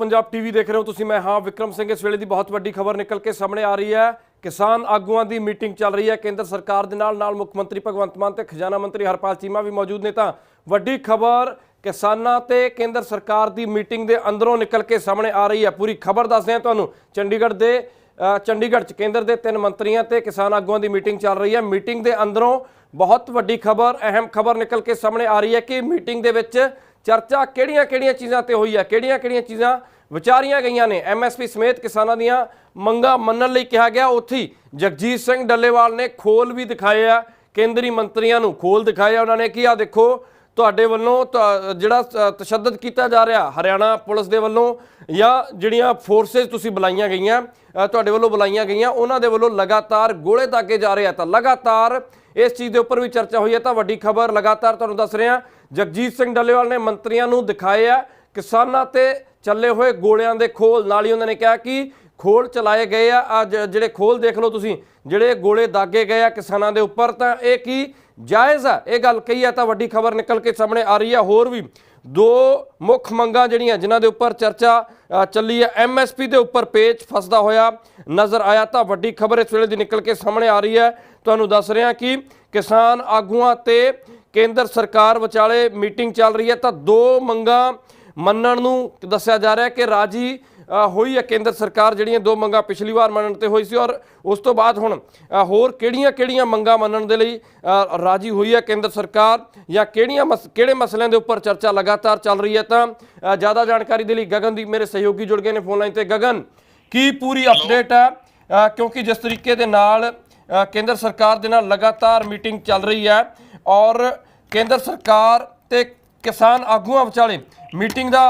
Punjab TV ਦੇਖ ਰਹੇ ਹੋ ਤੁਸੀਂ, ਮੈਂ ਹਾਂ ਵਿਕਰਮ ਸਿੰਘ। ਇਸ ਵੇਲੇ ਦੀ ਬਹੁਤ ਵੱਡੀ ਖਬਰ ਨਿਕਲ ਕੇ ਸਾਹਮਣੇ ਆ ਰਹੀ ਹੈ। ਕਿਸਾਨ ਆਗੂਆਂ ਦੀ ਮੀਟਿੰਗ ਚੱਲ ਰਹੀ ਹੈ। ਕੇਂਦਰ ਸਰਕਾਰ ਦੇ ਨਾਲ ਨਾਲ ਮੁੱਖ ਮੰਤਰੀ ਭਗਵੰਤ ਮਾਨ ਤੇ ਖਜ਼ਾਨਾ ਮੰਤਰੀ ਹਰਪਾਲ ਚੀਮਾ ਵੀ ਮੌਜੂਦ ਨੇ। ਤਾਂ ਵੱਡੀ ਖਬਰ, ਕਿਸਾਨਾਂ ਤੇ ਕੇਂਦਰ ਸਰਕਾਰ ਦੀ ਮੀਟਿੰਗ ਦੇ ਅੰਦਰੋਂ ਨਿਕਲ ਕੇ ਸਾਹਮਣੇ ਆ ਰਹੀ ਹੈ। ਪੂਰੀ ਖਬਰ ਦੱਸਦੇ ਹਾਂ ਤੁਹਾਨੂੰ। ਚੰਡੀਗੜ੍ਹ ਦੇ ਚੰਡੀਗੜ੍ਹ ਚ ਕੇਂਦਰ ਦੇ ਤਿੰਨ ਮੰਤਰੀਆਂ ਤੇ ਕਿਸਾਨ ਆਗੂਆਂ ਦੀ ਮੀਟਿੰਗ ਚੱਲ ਰਹੀ ਹੈ। ਮੀਟਿੰਗ ਦੇ ਅੰਦਰੋਂ ਬਹੁਤ ਵੱਡੀ ਖਬਰ, ਅਹਿਮ ਖਬਰ ਨਿਕਲ ਕੇ ਸਾਹਮਣੇ ਆ ਰਹੀ ਹੈ ਕਿ ਮੀਟਿੰਗ ਦੇ ਵਿੱਚ ਚਰਚਾ ਕਿਹੜੀਆਂ-ਕਿਹੜੀਆਂ ਚੀਜ਼ਾਂ ਤੇ ਹੋਈ ਹੈ ਕਿਹੜੀਆਂ-ਕਿਹੜੀਆਂ ਚੀਜ਼ਾਂ ਵਿਚਾਰੀਆਂ ਗਈਆਂ ਨੇ? ਐਮਐਸਪੀ ਸਮੇਤ ਕਿਸਾਨਾਂ ਦੀਆਂ ਮੰਗਾਂ ਮੰਨਣ ਲਈ ਕਿਹਾ ਗਿਆ। ਉੱਥੇ ਜਗਜੀਤ ਸਿੰਘ ਡੱਲੇਵਾਲ ਨੇ ਖੋਲ ਵੀ ਦਿਖਾਏ ਆ। ਕੇਂਦਰੀ ਮੰਤਰੀਆਂ ਨੂੰ ਖੋਲ ਦਿਖਾਇਆ ਉਹਨਾਂ ਨੇ ਕਿ ਆ ਦੇਖੋ ਤੁਹਾਡੇ ਵੱਲੋਂ ਤ- ਜਿਹੜਾ ਤਸ਼ੱਦਦ ਕੀਤਾ ਜਾ ਰਿਹਾ, ਹਰਿਆਣਾ ਪੁਲਿਸ ਦੇ ਵੱਲੋਂ, ਜਾਂ ਜਿਹੜੀਆਂ ਫੋਰਸਸ ਤੁਸੀਂ ਬੁਲਾਈਆਂ ਗਈਆਂ ਤੁਹਾਡੇ ਵੱਲੋਂ ਬੁਲਾਈਆਂ ਗਈਆਂ, ਉਹਨਾਂ ਦੇ ਵੱਲੋਂ ਲਗਾਤਾਰ ਗੋਲੇ ਦਾਗੇ ਜਾ ਰਹੇ ਆ। ਤਾਂ ਲਗਾਤਾਰ ਇਸ ਚੀਜ਼ ਦੇ ਉੱਪਰ ਵੀ ਚਰਚਾ ਹੋਈ ਹੈ। ਤਾਂ ਵੱਡੀ ਖਬਰ ਲਗਾਤਾਰ ਤੁਹਾਨੂੰ ਦੱਸ ਰਿਹਾ, ਜਗਜੀਤ ਸਿੰਘ ਡੱਲੇਵਾਲ ਨੇ ਮੰਤਰੀਆਂ ਨੂੰ ਦਿਖਾਏ ਆ, ਕਿਸਾਨਾਂ ਤੇ ਚੱਲੇ ਹੋਏ ਗੋਲਿਆਂ ਦੇ ਖੋਲ। ਨਾਲ ਹੀ ਉਹਨਾਂ ਨੇ ਕਿਹਾ ਕਿ ਖੋਲ ਚਲਾਏ ਗਏ ਆ। ਅੱਜ ਜਿਹੜੇ ਖੋਲ ਦੇਖ ਲਓ ਤੁਸੀਂ, ਜਿਹੜੇ ਗੋਲੇ ਦਾਗੇ ਗਏ ਆ ਕਿਸਾਨਾਂ ਦੇ ਉੱਪਰ, ਤਾਂ ਇਹ ਕੀ ਜਾਇਜ਼ ਆ। ਇਹ ਗੱਲ ਕਹੀ ਆ ਤਾਂ ਵੱਡੀ ਖਬਰ ਨਿਕਲ ਕੇ ਸਾਹਮਣੇ ਆ ਰਹੀ ਆ। ਹੋਰ ਵੀ ਦੋ ਮੁੱਖ ਮੰਗਾਂ ਜਿਹੜੀਆਂ ਜਿਨ੍ਹਾਂ ਦੇ ਉੱਪਰ ਚਰਚਾ ਚੱਲੀ ਹੈ ਐਮਐਸਪੀ ਦੇ ਉੱਪਰ ਪੇਚ ਫਸਦਾ ਹੋਇਆ ਨਜ਼ਰ ਆਇਆ ਤਾਂ ਵੱਡੀ ਖਬਰ ਇਸ ਵੇਲੇ ਦੀ ਨਿਕਲ ਕੇ ਸਾਹਮਣੇ ਆ ਰਹੀ ਹੈ। ਤੁਹਾਨੂੰ ਦੱਸ ਰਿਹਾ ਕਿ ਕਿਸਾਨ ਆਗੂਆਂ ਤੇ ਕੇਂਦਰ ਸਰਕਾਰ ਵਿਚਾਲੇ ਮੀਟਿੰਗ ਚੱਲ ਰਹੀ ਹੈ। ਤਾਂ ਦੋ ਮੰਗਾਂ ਮੰਨਣ ਨੂੰ ਦੱਸਿਆ ਜਾ ਰਿਹਾ ਕਿ ਰਾਜੀ ਹੋਈ ਹੈ ਕੇਂਦਰ ਸਰਕਾਰ ਜਿਹੜੀਆਂ ਦੋ ਮੰਗਾਂ ਪਿਛਲੀ ਵਾਰ ਮੰਨਣ ਤੇ ਹੋਈ ਸੀ ਔਰ ਉਸ ਤੋਂ ਬਾਅਦ ਹੁਣ ਹੋਰ ਕਿਹੜੀਆਂ-ਕਿਹੜੀਆਂ ਮੰਗਾਂ ਮੰਨਣ ਦੇ ਲਈ ਰਾਜੀ ਹੋਈ ਹੈ ਕੇਂਦਰ ਸਰਕਾਰ ਜਾਂ ਕਿਹੜੀਆਂ ਕਿਹੜੇ ਮਸਲਿਆਂ ਦੇ ਉੱਪਰ ਚਰਚਾ ਲਗਾਤਾਰ ਚੱਲ ਰਹੀ ਹੈ ਤਾਂ ਜ਼ਿਆਦਾ ਜਾਣਕਾਰੀ ਦੇ ਲਈ ਗਗਨਦੀਪ ਮੇਰੇ ਸਹਿਯੋਗੀ ਜੁੜ ਗਏ ਨੇ ਫੋਨ ਲਾਈਨ ਤੇ। ਗਗਨ ਕੀ ਪੂਰੀ ਅਪਡੇਟ ਹੈ? ਕਿਉਂਕਿ ਜਿਸ ਤਰੀਕੇ ਦੇ ਨਾਲ ਕੇਂਦਰ ਸਰਕਾਰ ਦੇ ਨਾਲ ਲਗਾਤਾਰ ਮੀਟਿੰਗ ਚੱਲ ਰਹੀ ਹੈ ਔਰ ਕੇਂਦਰ ਸਰਕਾਰ ਤੇ ਕਿਸਾਨ ਆਗੂਆਂ ਵਿਚਾਲੇ ਮੀਟਿੰਗ ਦਾ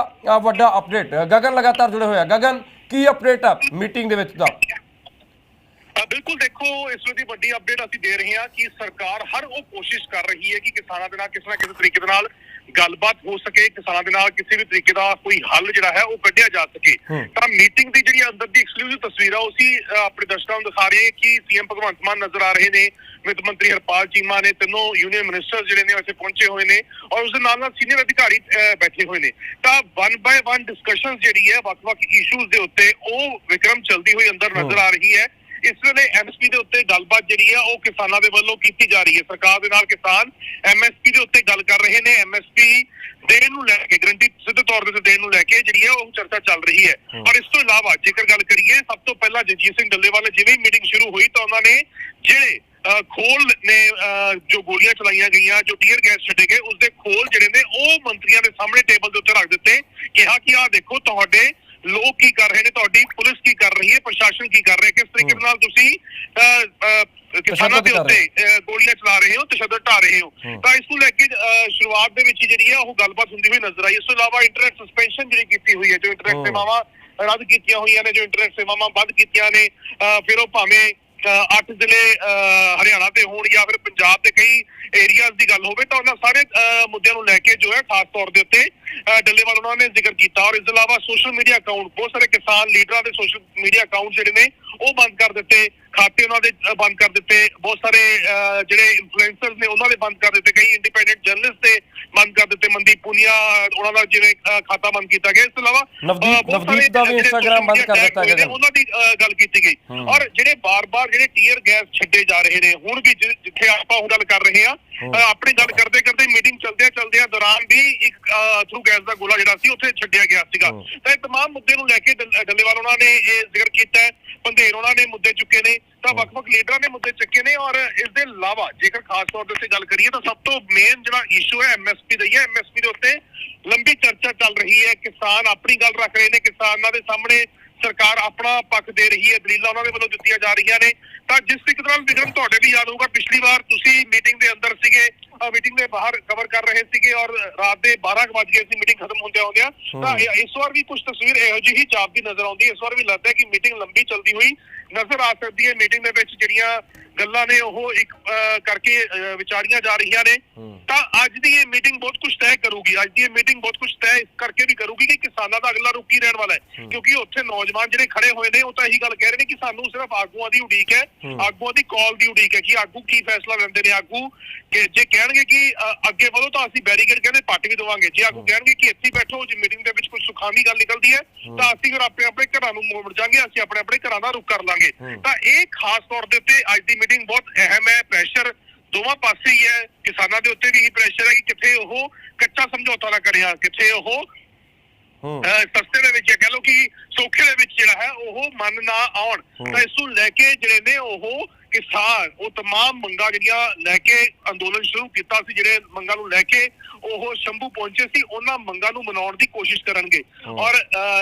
ਵੱਡਾ ਅਪਡੇਟ। ਗਗਨ ਲਗਾਤਾਰ ਜੁੜੇ ਹੋਇਆ ਗਗਨ ਕੀ ਅਪਡੇਟ ਆ ਮੀਟਿੰਗ ਦੇ ਵਿੱਚ ਦਾ? ਬਿਲਕੁਲ ਦੇਖੋ ਇਸ ਵੇਲੇ ਦੀ ਵੱਡੀ ਅਪਡੇਟ ਅਸੀਂ ਦੇ ਰਹੇ ਹਾਂ ਕਿ ਸਰਕਾਰ ਹਰ ਉਹ ਕੋਸ਼ਿਸ਼ ਕਰ ਰਹੀ ਹੈ ਕਿ ਕਿਸਾਨਾਂ ਦੇ ਨਾਲ ਕਿਸੇ ਨਾ ਕਿਸੇ ਤਰੀਕੇ ਦੇ ਨਾਲ ਗੱਲਬਾਤ ਹੋ ਸਕੇ ਕਿਸਾਨਾਂ ਦੇ ਨਾਲ ਕਿਸੇ ਵੀ ਤਰੀਕੇ ਦਾ ਕੋਈ ਹੱਲ ਜਿਹੜਾ ਹੈ ਉਹ ਕੱਢਿਆ ਜਾ ਸਕੇ। ਤਾਂ ਮੀਟਿੰਗ ਦੀ ਜਿਹੜੀ ਅੰਦਰ ਦੀ ਐਕਸਕਲੂਸਿਵ ਤਸਵੀਰ ਆ ਉਹ ਸੀ ਅ, ਆਪਣੇ ਦਰਸ਼ਕਾਂ ਨੂੰ ਦਿਖਾ ਰਹੇ ਕਿ ਸੀਐਮ ਭਗਵੰਤ ਮਾਨ ਨਜ਼ਰ ਆ ਰਹੇ ਨੇ। ਵਿੱਤ ਮੰਤਰੀ ਹਰਪਾਲ ਚੀਮਾ ਨੇ ਤਿੰਨੋਂ ਯੂਨੀਅਨ ਮਿਨਿਸਟਰ ਜਿਹੜੇ ਨੇ ਉੱਥੇ ਪਹੁੰਚੇ ਹੋਏ ਨੇ ਔਰ ਉਸ ਦੇ ਨਾਲ ਨਾਲ ਸੀਨੀਅਰ ਅਧਿਕਾਰੀ ਬੈਠੇ ਹੋਏ ਨੇ। ਤਾਂ ਵਨ ਬਾਏ ਵਨ ਡਿਸਕਸ਼ਨ ਜਿਹੜੀ ਹੈ ਵੱਖ-ਵੱਖ ਇਸ਼ੂਜ਼ ਦੇ ਉੱਤੇ ਉਹ ਵਿਕਰਮ ਚਲਦੀ ਹੋਈ ਅੰਦਰ ਨਜ਼ਰ ਆ ਰਹੀ ਹੈ। ਇਸ ਵੇਲੇ ਐਮਐਸਪੀ ਦੇ ਉੱਤੇ ਗੱਲਬਾਤ ਜਿਹੜੀ ਹੈ ਉਹ ਕਿਸਾਨਾਂ ਦੇ ਵੱਲੋਂ ਕੀਤੀ ਜਾ ਰਹੀ ਹੈ। ਸਰਕਾਰ ਦੇ ਨਾਲ ਕਿਸਾਨ ਐਮਐਸਪੀ ਦੇ ਉੱਤੇ ਗੱਲ ਕਰ ਰਹੇ ਨੇ। ਐਮਐਸਪੀ ਦੇਣ ਨੂੰ ਲੈ ਕੇ ਗਰੰਟੀ ਸਿੱਧੇ ਤੌਰ ਤੇ ਦੇਣ ਨੂੰ ਲੈ ਕੇ ਜਿਹੜੀ ਹੈ ਉਹ ਚਰਚਾ ਚੱਲ ਰਹੀ ਹੈ। ਔਰ ਇਸ ਤੋਂ ਇਲਾਵਾ ਜੇਕਰ ਗੱਲ ਕਰੀਏ ਸਭ ਤੋਂ ਪਹਿਲਾਂ ਜਗਜੀਤ ਸਿੰਘ ਡੱਲੇਵਾਲ ਜਿਵੇਂ ਹੀ ਮੀਟਿੰਗ ਸ਼ੁਰੂ ਹੋਈ ਤਾਂ ਉਹਨਾਂ ਨੇ ਜਿਹੜੇ ਖੋਲ ਨੇ ਜੋ ਗੋਲੀਆਂ ਚਲਾਈਆਂ ਗਈਆਂ ਜੋ ਟੀਅਰ ਗੈਸ ਛੱਡੇ ਗਏ ਉਸ ਦੇ ਖੋਲ ਜਿਹੜੇ ਨੇ ਉਹ ਮੰਤਰੀਆਂ ਦੇ ਸਾਹਮਣੇ ਟੇਬਲ ਦੇ ਉੱਤੇ ਰੱਖ ਦਿੱਤੇ। ਕਿਹਾ ਕਿ ਆਹ ਦੇਖੋ ਤੁਹਾਡੇ ਲੋਕ ਕੀ ਕਰ ਰਹੇ ਨੇ ਤੁਹਾਡੀ ਪੁਲਿਸ ਕੀ ਕਰ ਰਹੀ ਹੈ ਪ੍ਰਸ਼ਾਸਨ ਕੀ ਕਰ ਰਿਹਾ ਕਿਸ ਤਰੀਕੇ ਨਾਲ ਤੁਸੀਂ ਕਿਸਾਨਾਂ ਦੇ ਉੱਤੇ ਗੋਲੀਆਂ ਚਲਾ ਰਹੇ ਹੋ ਤਸ਼ੱਦਦ ਢਾ ਰਹੇ ਹੋ। ਤਾਂ ਇਸ ਨੂੰ ਲੈ ਕੇ ਸ਼ੁਰੂਆਤ ਦੇ ਵਿੱਚ ਜਿਹੜੀ ਹੈ ਉਹ ਗੱਲਬਾਤ ਹੁੰਦੀ ਹੋਈ ਨਜ਼ਰ ਆਈ ਇਸ ਤੋਂ ਇਲਾਵਾ ਇੰਟਰਨੈਟ ਸਸਪੈਂਸ਼ਨ ਜਿਹੜੀ ਕੀਤੀ ਹੋਈ ਹੈ ਜੋ ਇੰਟਰਨੈਟ। ਸੇਵਾਵਾਂ ਰੱਦ ਕੀਤੀਆਂ ਹੋਈਆਂ ਨੇ ਜੋ ਇੰਟਰਨੈਟ ਸੇਵਾਵਾਂ ਬੰਦ ਕੀਤੀਆਂ ਨੇ ਫਿਰ ਉਹ ਭਾਵੇਂ ਅ, ਅੱਠ ਜ਼ਿਲ੍ਹੇ ਅ, ਹਰਿਆਣਾ ਦੇ ਹੋਣ ਜਾਂ ਫਿਰ ਪੰਜਾਬ ਦੇ ਕਈ ਏਰੀਆਜ਼ ਦੀ ਗੱਲ ਹੋਵੇ ਤਾਂ ਉਹਨਾਂ ਸਾਰੇ ਅ, ਮੁੱਦਿਆਂ ਨੂੰ ਲੈ ਕੇ ਜੋ ਹੈ ਖਾਸ ਤੌਰ ਦੇ ਉੱਤੇ ਅ, ਡੱਲੇਵਾਲ ਉਹਨਾਂ ਨੇ ਜ਼ਿਕਰ ਕੀਤਾ ਔਰ ਇਸ ਤੋਂ ਇਲਾਵਾ ਸੋਸ਼ਲ ਮੀਡੀਆ ਅਕਾਊਂਟ ਬਹੁਤ ਸਾਰੇ ਕਿਸਾਨ ਲੀਡਰਾਂ ਦੇ ਸੋਸ਼ਲ ਮੀਡੀਆ ਅਕਾਊਂਟ ਜਿਹੜੇ ਨੇ ਉਹ ਬੰਦ ਕਰ ਦਿੱਤੇ। ਖਾਤੇ ਉਹਨਾਂ ਦੇ ਅ, ਬੰਦ ਕਰ ਦਿੱਤੇ ਬਹੁਤ ਸਾਰੇ ਅ, ਜਿਹੜੇ ਇਨਫਲੂਐਂਸਰਸ ਨੇ ਉਹਨਾਂ ਦੇ ਬੰਦ ਕਰ ਦਿੱਤੇ ਕਈ ਇੰਡੀਪੈਂਡੈਂਟ ਜਰਨਲਿਸਟ ਦੇ ਬੰਦ ਕਰ ਦਿੱਤੇ ਮਨਦੀਪ ਪੁਨੀਆ ਉਹਨਾਂ ਦਾ ਜਿਵੇਂ ਅ, ਖਾਤਾ ਬੰਦ ਕੀਤਾ ਗਿਆ ਇਸ ਤੋਂ ਇਲਾਵਾ ਅ, ਨਵਦੀਪ- ਬਹੁਤ ਸਾਰੇ ਨਵਦੀਪ ਦਾ ਵੀ ਜਿਹੜੇ Instagram ਬੰਦ ਕਰ social media ਦਿੱਤਾ tag ਹੋਏ ਨੇ, ਗਿਆ। ਉਹਨਾਂ ਦੀ ਅ, ਗੱਲ ਕੀਤੀ ਗਈ ਹੂੰ। ਔਰ ਜਿਹੜੇ ਬਾਰ-ਬਾਰ ਜਿਹੜੇ ਟੀਅਰ ਗੈਸ ਛੱਡੇ ਜਾ ਰਹੇ ਨੇ ਹੁਣ ਵੀ ਜਿ- ਜਿੱਥੇ ਆਪਾਂ ਉਹ ਗੱਲ ਕਰ ਰਹੇ ਹਾਂ ਹੂੰ। ਅ, ਆਪਣੀ ਗੱਲ ਕਰਦੇ ਕਰਦੇ ਮੀਟਿੰਗ ਚਲਦਿਆਂ ਚਲਦਿਆਂ ਦੌਰਾਨ ਵੀ ਇੱਕ ਥਰੂ ਗੈਸ ਦਾ ਗੋਲਾ ਜਿਹੜਾ ਸੀ ਉੱਥੇ ਛੱਡਿਆ ਗਿਆ ਸੀਗਾ ਹੂੰ। ਤਾਂ ਇਹ तमाम ਮੁੱਦੇ ਨੂੰ ਲੈ ਕੇ ਡੱਲ- ਡੱਲੇਵਾਲ ਉਹਨਾਂ ਨੇ ਇਹ ਜ਼ਿਕਰ ਕੀਤਾ ਹੈ ਪੰਧੇਰ ਉਹਨਾਂ ਨੇ ਮੁੱਦੇ ਚੁੱਕੇ ਨੇ ਤਾਂ ਵੱਖ-ਵੱਖ ਲੀਡਰਾਂ ਨੇ ਮੁੱਦੇ ਚੱਕੇ ਨੇ ਔਰ ਇਸ ਦੇ ਇਲਾਵਾ ਜੇਕਰ ਖਾਸ ਤੌਰ ਤੇ ਗੱਲ ਕਰੀਏ ਤਾਂ ਸਭ ਤੋਂ ਮੇਨ ਜਿਹੜਾ ਇਸ਼ੂ ਹੈ ਐਮਐਸਪੀ ਦਾ ਹੀ ਹੈ। ਐਮਐਸਪੀ ਦੇ ਉੱਤੇ ਲੰਬੀ ਚਰਚਾ ਚੱਲ ਰਹੀ ਹੈ। ਕਿਸਾਨ ਆਪਣੀ ਗੱਲ ਰੱਖ ਰਹੇ ਨੇ ਕਿਸਾਨਾਂ ਦੇ ਸਾਹਮਣੇ ਸਰਕਾਰ ਆਪਣਾ ਪੱਖ ਦੇ ਰਹੀ ਹੈ। ਦਲੀਲਾਂ ਉਹਨਾਂ ਦੇ ਵੱਲੋਂ ਦਿੱਤੀਆਂ ਜਾ ਰਹੀਆਂ ਨੇ। ਤਾਂ ਜਿਸ ਤਰੀਕੇ ਨਾਲ ਵਿਕਰਮ ਤੁਹਾਡੇ ਵੀ ਯਾਦ ਹੋਊਗਾ ਪਿਛਲੀ ਵਾਰ ਤੁਸੀਂ ਮੀਟਿੰਗ ਦੇ ਅੰਦਰ ਸੀਗੇ ਮੀਟਿੰਗ ਦੇ ਬਾਹਰ ਕਵਰ ਕਰ ਰਹੇ ਸੀਗੇ ਔਰ ਰਾਤ ਦੇ 12 ਕੁ ਵੱਜ ਗਏ ਸੀ ਮੀਟਿੰਗ ਖਤਮ ਹੁੰਦਿਆਂ ਹੁੰਦਿਆਂ। ਤਾਂ ਇਸ ਵਾਰ ਵੀ ਕੁਝ ਤਸਵੀਰ ਇਹੋ ਜਿਹੀ ਹੀ ਜਾਪਦੀ ਨਜ਼ਰ ਆਉਂਦੀ ਹੈ। ਇਸ ਵਾਰ ਵੀ ਲੱਗਦਾ ਹੈ ਕਿ ਮੀਟਿੰਗ ਲੰਬੀ ਚੱਲਦੀ ਹੋਈ ਨਜ਼ਰ ਆ ਸਕਦੀ ਹੈ। ਮੀਟਿੰਗ ਦੇ ਵਿੱਚ ਜਿਹੜੀਆਂ ਗੱਲਾਂ ਨੇ ਉਹ ਇੱਕ ਕਰਕੇ ਵਿਚਾਰੀਆਂ ਜਾ ਰਹੀਆਂ ਨੇ। ਤਾਂ ਅੱਜ ਦੀ ਇਹ ਮੀਟਿੰਗ ਬਹੁਤ ਕੁਝ ਤੈਅ ਕਰੂਗੀ। ਅੱਜ ਦੀ ਇਹ ਮੀਟਿੰਗ ਬਹੁਤ ਕੁਝ ਤੈਅ ਇਸ ਕਰਕੇ ਵੀ ਕਰੂਗੀ ਕਿ ਕਿਸਾਨਾਂ ਦਾ ਅਗਲਾ ਰੁਖ ਕੀ ਰਹਿਣ ਵਾਲਾ ਹੈ। ਕਿਉਂਕਿ ਉੱਥੇ ਨੌਜਵਾਨ ਜਿਹੜੇ ਖੜੇ ਹੋਏ ਨੇ ਉਹ ਤਾਂ ਇਹੀ ਗੱਲ ਕਹਿ ਰਹੇ ਨੇ ਕਿ ਸਾਨੂੰ ਸਿਰਫ ਆਗੂਆਂ ਦੀ ਉਡੀਕ ਹੈ। ਹੂੰ। ਆਗੂਆਂ ਦੀ ਕਾਲ ਦੀ ਉਡੀਕ ਹੈ ਕਿ ਆਗੂ ਕੀ ਫੈਸਲਾ ਲੈਂਦੇ ਨੇ? ਆਗੂ ਕਿ ਜੇ ਕਹਿਣ ਕਹਿਣਗੇ ਕਿ ਅੱਗੇ ਵਧੋ ਤਾਂ ਅਸੀਂ ਬੈਰੀਕੇਡ ਕਹਿੰਦੇ ਪੱਟ ਵੀ ਦੇਵਾਂਗੇ। ਜੇ ਆਗੂ ਕਹਿਣਗੇ ਕਿ ਇੱਥੇ ਹੀ ਬੈਠੋ ਜੇ ਮੀਟਿੰਗ ਦੇ ਵਿੱਚ ਕੋਈ ਸੁਖਾਵੀ ਗੱਲ ਨਿਕਲਦੀ ਹੈ ਤਾਂ ਅਸੀਂ ਫਿਰ ਆਪਣੇ ਆਪਣੇ ਘਰਾਂ ਨੂੰ ਮੁੜ ਜਾਾਂਗੇ ਅਸੀਂ ਆਪਣੇ ਆਪਣੇ ਘਰਾਂ ਦਾ ਰੁਖ ਕਰ ਲਾਂਗੇ। ਤਾਂ ਇਹ ਖਾਸ ਤੌਰ ਦੇ ਉੱਤੇ ਅੱਜ ਦੀ ਮੀਟਿੰਗ ਬਹੁਤ ਅਹਿਮ ਹੈ ਪ੍ਰੈਸ਼ਰ ਦੋਵਾਂ ਪਾਸੇ ਹੀ ਹੈ। ਕਿਸਾਨਾਂ ਦੇ ਉੱਤੇ ਵੀ ਇਹ ਪ੍ਰੈਸ਼ਰ ਹੈ ਕਿ ਕਿੱਥੇ ਉਹ ਕੱਚਾ ਸਮਝੌਤਾ ਨਾ ਕਰਿਆ ਕਿੱਥੇ ਉਹ ਹੂੰ। ਸਸਤੇ ਦੇ ਵਿੱਚ ਕਹਿ ਲਓ ਕਿ ਸੌਖੇ ਦੇ ਵਿੱਚ ਜਿਹੜਾ ਹੈ ਉਹ ਮੰਨ ਨਾ ਆਉਣ। ਤਾਂ ਇਸ ਨੂੰ ਲੈ ਕੇ ਜਿਹੜੇ ਨੇ ਉਹ ਕਿਸਾਨ ਉਹ तमाम ਮੰਗਾਂ ਜਿਹੜੀਆਂ ਲੈ ਕੇ ਅੰਦੋਲਨ ਸ਼ੁਰੂ ਕੀਤਾ ਸੀ ਜਿਹੜੇ ਮੰਗਾਂ ਨੂੰ ਲੈ ਕੇ ਉਹ ਸ਼ੰਭੂ ਪਹੁੰਚੇ ਸੀ ਉਹਨਾਂ ਮੰਗਾਂ ਨੂੰ ਮਨਾਉਣ ਦੀ ਕੋਸ਼ਿਸ਼ ਕਰਨਗੇ ਔਰ